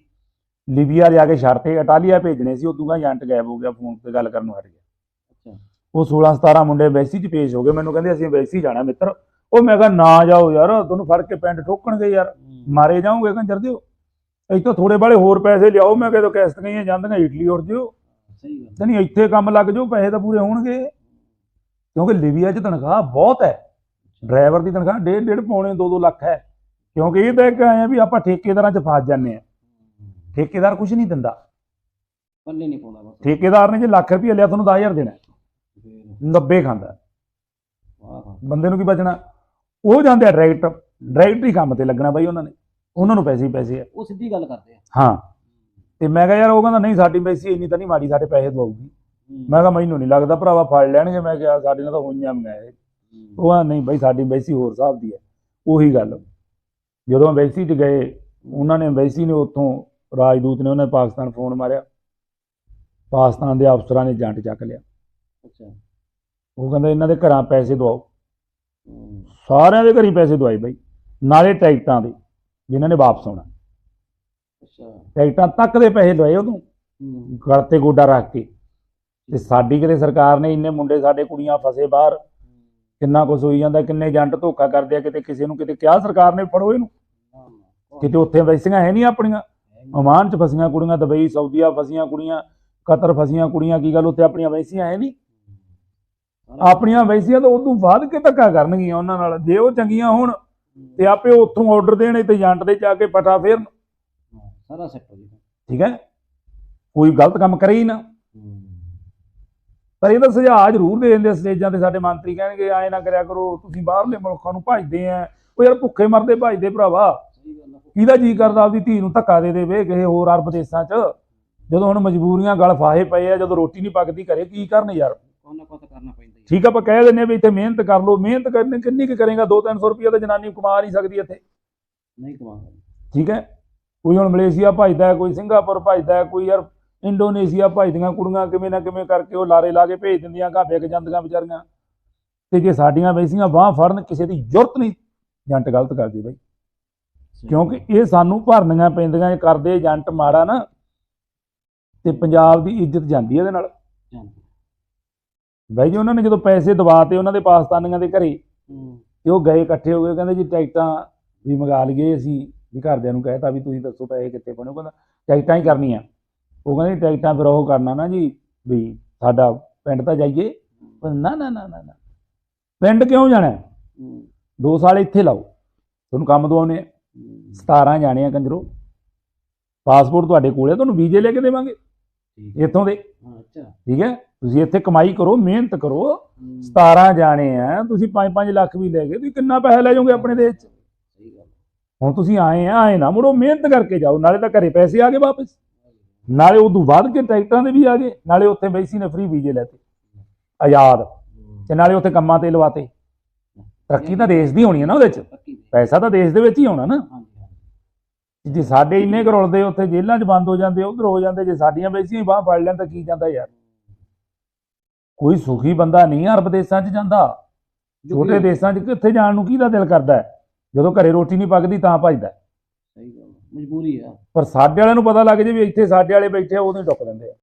ਲਿਬੀਆ ਜਾ ਕੇ ਛੱਡਤੇ ਇਟਾਲੀਆ ਭੇਜਣੇ ਸੀ ਉਦੋਂ ਦਾ ਏਜੰਟ ਗਾਇਬ ਹੋ ਗਿਆ ਫੋਨ ਤੇ ਗੱਲ ਕਰਨ ਨੂੰ ਹਟ ਗਿਆ। ਅੱਛਾ। ਉਹ 16 17 ਮੁੰਡੇ ਵੈਸੀ 'ਚ ਪੇਸ਼ ਹੋ ਗਏ ਮੈਨੂੰ ਕਹਿੰਦੇ ਅਸੀਂ ਵੈਸੀ ਜਾਣਾ ਮਿੱਤਰ। ਉਹ ਮੈਂ ਕਿਹਾ ਨਾ ਜਾਓ ਯਾਰ ਤੁਹਾਨੂੰ ਫੜ ਕੇ ਪਿੰਡ ਠੋਕਣਗੇ ਯਾਰ। ਹੂੰ। ਮਾਰੇ ਜਾਓਗੇ ਕੰਜਰ ਦਿਓ ਇੱਥੋਂ ਥੋੜੇ ਬਾਲੇ ਹੋਰ ਪੈਸੇ ਲਿਆਓ ਮੈਂ ਕਿਹਾ ਕਿਸ਼ਤ ਗਈਆਂ ਜਾਂਦੀਆਂ ਇਟਲੀ ਉੜ ਜਿਓ। ਸਹੀ ਗੱਲ। ਤੇ ਨਹੀਂ ਇੱਥੇ ਕੰਮ ਲੱਗ ਜਾਓ ਪੈਸੇ ਤਾਂ ਪੂਰੇ ਹੋਣਗੇ। ਕਿਉਂਕਿ ਲਿਬੀਆ 'ਚ ਤਨਖਾਹ ਬਹੁਤ ਹੈ। ਡਰਾਈਵਰ ਦੀ ਤਨਖਾਹ ਡੇਢ ਡੇਢ ਪੌਣੇ 2-2 ਲੱਖ ਹੈ। ਕਿਉਂਕਿ ਇਹ ਤਾਂ ਇੱਕ ਆਏ ਆ ਵੀ ਆਪਾਂ ਠੇਕੇਦਾਰਾਂ 'ਚ ਫਸ ਜਾਂਦੇ ਆ। ਠੇਕੇਦਾਰ ਕੁਝ ਨਹੀਂ ਦਿੰਦਾ। ਪੱਲੇ ਨਹੀਂ ਪਾਉਂਦਾ ਬਸ। ਠੇਕੇਦਾਰ ਨੇ ਜੇ ਲੱਖ ਰੁਪਏ ਲਿਆ ਤੁਹਾਨੂੰ 10000 ਦੇਣਾ ਫੇਰ। 90 ਖਾਂਦਾ ਬੰਦੇ ਨੂੰ ਕੀ ਬਚਣਾ? ਉਹ ਜਾਂਦੇ ਆ ਡਾਇਰੈਕਟ ਡਾਇਰੈਕਟ ਹੀ ਕੰਮ ਤੇ ਲੱਗਣਾ ਬਾਈ ਉਹਨਾਂ ਨੇ। ਉਹਨਾਂ ਨੂੰ ਪੈਸੇ ਹੀ ਪੈਸੇ ਆ। ਉਹ ਸਿੱਧੀ ਗੱਲ ਕਰਦੇ ਆ। ਹਾਂ। ਤੇ ਮੈਂ ਕਿਹਾ ਯਾਰ ਉਹ ਕਹਿੰਦਾ ਨਹੀਂ ਸਾਡੀ ਪੈਸੀ ਇੰਨੀ ਤਾਂ ਨਹੀਂ ਮਾੜੀ ਸਾਡੇ ਪੈਸੇ ਦਵਾਉਗੀ। ਮੈਂ ਕਿਹਾ ਮੈਨੂੰ ਨਹੀਂ ਲੱਗਦਾ ਭਰਾਵਾ ਫੜ ਲੈਣਗੇ। ਮੈਂ ਕਿਹਾ ਸਾਡੇ ਨਾਲ ਤਾਂ ਹੋਈਆਂ ਮੈਂ। ਉਹ ਆ ਨਹੀਂ ਬਾਈ ਸਾਡੀ ਐਮਬੈਸੀ ਹੋਰ ਹਿਸਾਬ ਦੀ ਹੈ। ਉਹੀ ਗੱਲ। ਜਦੋਂ ਐਮਬੈਸੀ 'ਚ ਗਏ ਉਹਨਾਂ ਨੇ ਐਮਬੈਸੀ ਨੇ ਉੱਥੋਂ ਰਾਜਦੂਤ ਨੇ ਉਹਨਾਂ ਪਾਕਿਸਤਾਨ ਫੋਨ ਮਾਰਿਆ। ਪਾਕਿਸਤਾਨ ਦੇ ਅਫਸਰਾਂ ਨੇ ਜੰਟ ਚੱਕ ਲਿਆ। ਅੱਛਾ। ਉਹ ਕਹਿੰਦੇ ਇਹਨਾਂ ਦੇ ਘਰਾਂ ਪੈਸੇ ਦਵਾਓ। ਸਾਰਿਆਂ ਦੇ ਘਰੀ ਪੈਸੇ ਦਵਾਈ ਬਾਈ। ਨਾਲੇ ਟਿਕਟਾਂ ਦੇ ਜਿਨ੍ਹਾਂ ਨੇ ਵਾਪਸ ਆਉਣਾ। ਅੱਛਾ। ਟਿਕਟਾਂ ਤੱਕ ਦੇ ਪੈਸੇ ਲਵਾਏ ਉਦੋਂ। ਗਲ ਤੇ ਗੋਡਾ ਰੱਖ ਕੇ। ਤੇ ਸਾਡੀ ਕਿਤੇ ਸਰਕਾਰ ਨੇ ਇੰਨੇ ਮੁੰਡੇ ਸਾਡੇ ਕੁੜੀਆਂ ਫਸੇ ਬਾਹਰ ਕਿੰਨਾ ਕੁਛ ਹੋਈ ਜਾਂਦਾ ਕਿੰਨੇ ਏਜੰਟ ਧੋਖਾ ਕਰਦੇ ਆ ਕਿਤੇ ਕਿਸੇ ਨੂੰ ਕਿਤੇ ਕਿਹਾ ਸਰਕਾਰ ਨੇ ਫੜੋ ਇਹਨੂੰ। ਕਿਤੇ ਉੱਥੇ ਵੈਸੀਆਂ ਹੈ ਨਹੀਂ ਆਪਣੀਆਂ ਓਮਾਨ ਚ ਫਸੀਆਂ ਕੁੜੀਆਂ ਦੁਬਈ ਸਾਊਦੀਆ ਫਸੀਆਂ ਕੁੜੀਆਂ ਕਤਰ ਫਸੀਆਂ ਕੁੜੀਆਂ ਕੀ ਗੱਲ ਉੱਥੇ ਆਪਣੀਆਂ ਵੈਸੀਆਂ ਹੈ ਨਹੀਂ ਆਪਣੀਆਂ ਵੈਸੀਆਂ ਤਾਂ ਉਦੋਂ ਵੱਧ ਕੇ ਧੱਕਾ ਕਰਨਗੀਆਂ ਉਹਨਾਂ ਨਾਲ ਜੇ ਉਹ ਚੰਗੀਆਂ ਹੋਣ। ਤੇ ਆਪੇ ਉੱਥੋਂ ਆਰਡਰ ਦੇਣ ਤੇ ਏਜੰਟ ਦੇ ਜਾ ਕੇ ਪਟਾ ਫੇਰਨ ਹਾਂ, ਸਾਰਾ ਸੈੱਟ ਹੋ ਜੀ ਠੀਕ ਹੈ ਕੋਈ ਗਲਤ ਕੰਮ ਕਰੇ ਹੀ ਨਾ। ਪਰ ਇਹਦਾ ਸੁਝਾਅ ਜ਼ਰੂਰ ਦੇ ਦਿੰਦੇ ਸਟੇਜਾਂ ਤੇ ਸਾਡੇ ਮੰਤਰੀ ਕਹਿਣਗੇ ਐ ਨਾ ਕਰਿਆ ਕਰੋ ਤੁਸੀਂ ਬਾਹਰਲੇ ਮੁਲਕਾਂ ਨੂੰ ਭਜਦੇ ਆ। ਉਹ ਯਾਰ ਭੁੱਖੇ ਮਰਦੇ ਭਜਦੇ ਭਰਾਵਾ। ਕਿਹਦਾ ਜੀ ਕਰਦਾ ਆਪਦੀ ਧੀ ਨੂੰ ਧੱਕਾ ਦੇ ਦੇਵੇ ਕਿਸੇ ਹੋਰ ਅਰਬ ਦੇਸ਼ਾਂ 'ਚ? ਜਦੋਂ ਹੁਣ ਮਜਬੂਰੀਆਂ ਗਲ ਫਾਹੇ ਪਏ ਆ ਜਦੋਂ ਰੋਟੀ ਨਹੀਂ ਪੱਕਦੀ ਘਰੇ ਕੀ ਕਰਨ ਯਾਰ? ਕੋਈ ਨਾ ਕੋਈ ਤਾਂ ਕਰਨਾ ਪੈਂਦਾ। ਠੀਕ ਆਪਾਂ ਕਹਿ ਦਿੰਨੇ ਵੀ ਇੱਥੇ ਮਿਹਨਤ ਕਰ ਲਓ। ਮਿਹਨਤ ਕਰਨੀ ਕਿੰਨੀ ਕੁ ਕਰੇਗਾ? 2-300 ਰੁਪਏ ਤਾਂ ਜਨਾਨੀ ਕਮਾ ਨਹੀਂ ਸਕਦੀ ਇੱਥੇ। ਨਹੀਂ ਕਮਾਉਂਦਾ ਠੀਕ ਹੈ? ਕੋਈ ਹੁਣ ਮਲੇਸ਼ੀਆ ਭਜਦਾ ਕੋਈ ਸਿੰਗਾਪੁਰ ਭਜਦਾ ਕੋਈ ਯਾਰ ਇੰਡੋਨੇਸ਼ੀਆ ਭਜਦੀਆਂ ਕੁੜੀਆਂ ਕਿਵੇਂ ਨਾ ਕਿਵੇਂ ਕਰਕੇ ਉਹ ਲਾਰੇ ਲਾ ਕੇ ਭੇਜ ਦਿੰਦੀਆਂ ਘਾਬੇ ਕੇ ਜਾਂਦੀਆਂ ਵਿਚਾਰੀਆਂ। ਤੇ ਜੇ ਸਾਡੀਆਂ ਵੈਸੀਆਂ ਬਾਹ ਫੜਨ ਕਿਸੇ ਦੀ ਜ਼ਰੂਰਤ ਨਹੀਂ ਏਜੰਟ ਗਲਤ ਕਰਦੇ ਬਈ। ਕਿਉਂਕਿ ਇਹ ਸਾਨੂੰ ਭਰਨੀਆਂ ਪੈਂਦੀਆਂ ਇਹ ਕਰਦੇ ਏਜੰਟ ਮਾੜਾ ਨਾ ਤੇ ਪੰਜਾਬ ਦੀ ਇੱਜ਼ਤ ਜਾਂਦੀ ਇਹਦੇ ਨਾਲ। ਬਾਈ ਜੀ ਉਹਨਾਂ ਨੇ ਜਦੋਂ ਪੈਸੇ ਦਬਾਤੇ ਉਹਨਾਂ ਦੇ ਪਾਕਿਸਤਾਨੀਆਂ ਦੇ ਘਰੇ। ਤੇ ਉਹ ਗਏ ਇਕੱਠੇ ਹੋ ਗਏ ਕਹਿੰਦੇ ਜੀ ਟਿਕਟਾਂ ਵੀ ਮੰਗਾ ਲਈਏ ਅਸੀਂ ਵੀ ਘਰਦਿਆਂ ਨੂੰ ਕਹਿਤਾ ਵੀ ਤੁਸੀਂ ਦੱਸੋ ਪੈਸੇ ਕਿੱਥੇ ਪਣੇ ਉਹ ਕਹਿੰਦਾ ਟਿਕਟਾਂ ਹੀ ਕਰਨੀਆਂ। ਉਹ ਕਹਿੰਦੇ ਟਿਕਟਾਂ ਫਿਰ ਉਹ ਕਰਨਾ ਨਾ ਜੀ ਵੀ ਸਾਡਾ ਪਿੰਡ ਤਾਂ ਜਾਈਏ ਪਰ ਨਾ ਨਾ ਨਾ ਨਾ ਨਾ। ਪਿੰਡ ਕਿਉਂ ਜਾਣਾ। ਦੋ ਸਾਲ ਇੱਥੇ ਲਾਓ। ਤੁਹਾਨੂੰ ਕੰਮ ਦਵਾਉਣੇ ਆ। ਹੂੰ। 17 ਜਾਣੇ ਆ ਕੰਜਰੋ। ਪਾਸਪੋਰਟ ਤੁਹਾਡੇ ਕੋਲ ਤੁਹਾਨੂੰ ਵੀਜ਼ੇ ਲੈ ਕੇ ਦੇਵਾਂਗੇ। ਇੱਥੋਂ ਦੇ। ਅੱਛਾ। ਠੀਕ ਹੈ? ਤੁਸੀਂ ਇੱਥੇ ਕਮਾਈ ਕਰੋ ਮਿਹਨਤ ਕਰੋ। ਹੂੰ। 17 ਜਾਣੇ ਆ ਤੁਸੀਂ 5-5 ਲੱਖ ਵੀ ਲੈ ਗਏ ਤੁਸੀਂ ਕਿੰਨਾ ਪੈਸਾ ਲੈ ਜਾਓਗੇ ਆਪਣੇ ਦੇਸ਼ 'ਚ? ਸਹੀ ਗੱਲ ਹੁਣ ਤੁਸੀਂ ਆਏ ਆ ਆਏ ਨਾ ਮੁੜੋ ਮਿਹਨਤ ਕਰਕੇ ਜਾਓ ਨਾਲੇ ਤਾਂ ਘਰੇ ਪੈਸੇ ਆ ਗਏ ਵਾਪਸ। ਨਾਲੇ ਉਦੋਂ ਬਾਅਦ ਕੇ ਟਿਕਟਾਂ ਦੇ ਵੀ ਆ ਗਏ ਨਾਲੇ ਉੱਥੇ ਬੈਸੀ ਨੇ ਫ੍ਰੀ ਵੀਜ਼ੇ ਲੈਤੇ ਆਜ਼ਾਦ। ਤੇ ਨਾਲੇ ਉੱਥੇ ਕੰਮਾਂ ਤੇ ਲਵਾਤੇ ਤਰੱਕੀ ਤਾਂ ਦੇਸ਼ ਦੀ ਹੋਣੀ ਹੈ ਨਾ ਉਹਦੇ 'ਚ ਦੇ। ਪੈਸਾ ਤਾਂ ਦੇਸ਼ ਦੇ ਵਿੱਚ ਹੀ ਆਉਣਾ ਨਾ ਜੇ ਸਾਡੇ ਇੰਨੇ ਕਰੋਲਦੇ ਉੱਥੇ ਜੇਲ੍ਹਾਂ 'ਚ ਬੰਦ ਹੋ ਜਾਂਦੇ ਉਧਰ ਹੋ ਜਾਂਦੇ ਜੇ ਸਾਡੀਆਂ ਬੈਸੀਆਂ ਬਾਹ ਫੜ ਲੈਣ ਤਾਂ ਕੀ ਜਾਂਦਾ ਯਾਰ ਕੋਈ ਸੁਖੀ ਬੰਦਾ ਨਹੀਂ ਅਰਬ ਦੇਸ਼ਾਂ 'ਚ ਜਾਂਦਾ ਛੋਟੇ ਦੇਸ਼ਾਂ 'ਚ ਕਿੱਥੇ ਜਾਣ ਨੂੰ ਕਿਹਦਾ ਦਿਲ ਕਰਦਾ? ਜਦੋਂ ਘਰੇ ਰੋਟੀ ਨਹੀਂ ਪੱਕਦੀ ਤਾਂ ਭਜਦਾ। ਮਜਬੂਰੀ ਆ। ਪਰ ਸਾਡੇ ਵਾਲਿਆਂ ਨੂੰ ਪਤਾ ਲੱਗ ਜੇ ਵੀ ਇੱਥੇ ਸਾਡੇ ਵਾਲੇ ਬੈਠੇ ਆ ਉਦੋਂ ਹੀ ਡੁੱਕ ਦਿੰਦੇ ਆ।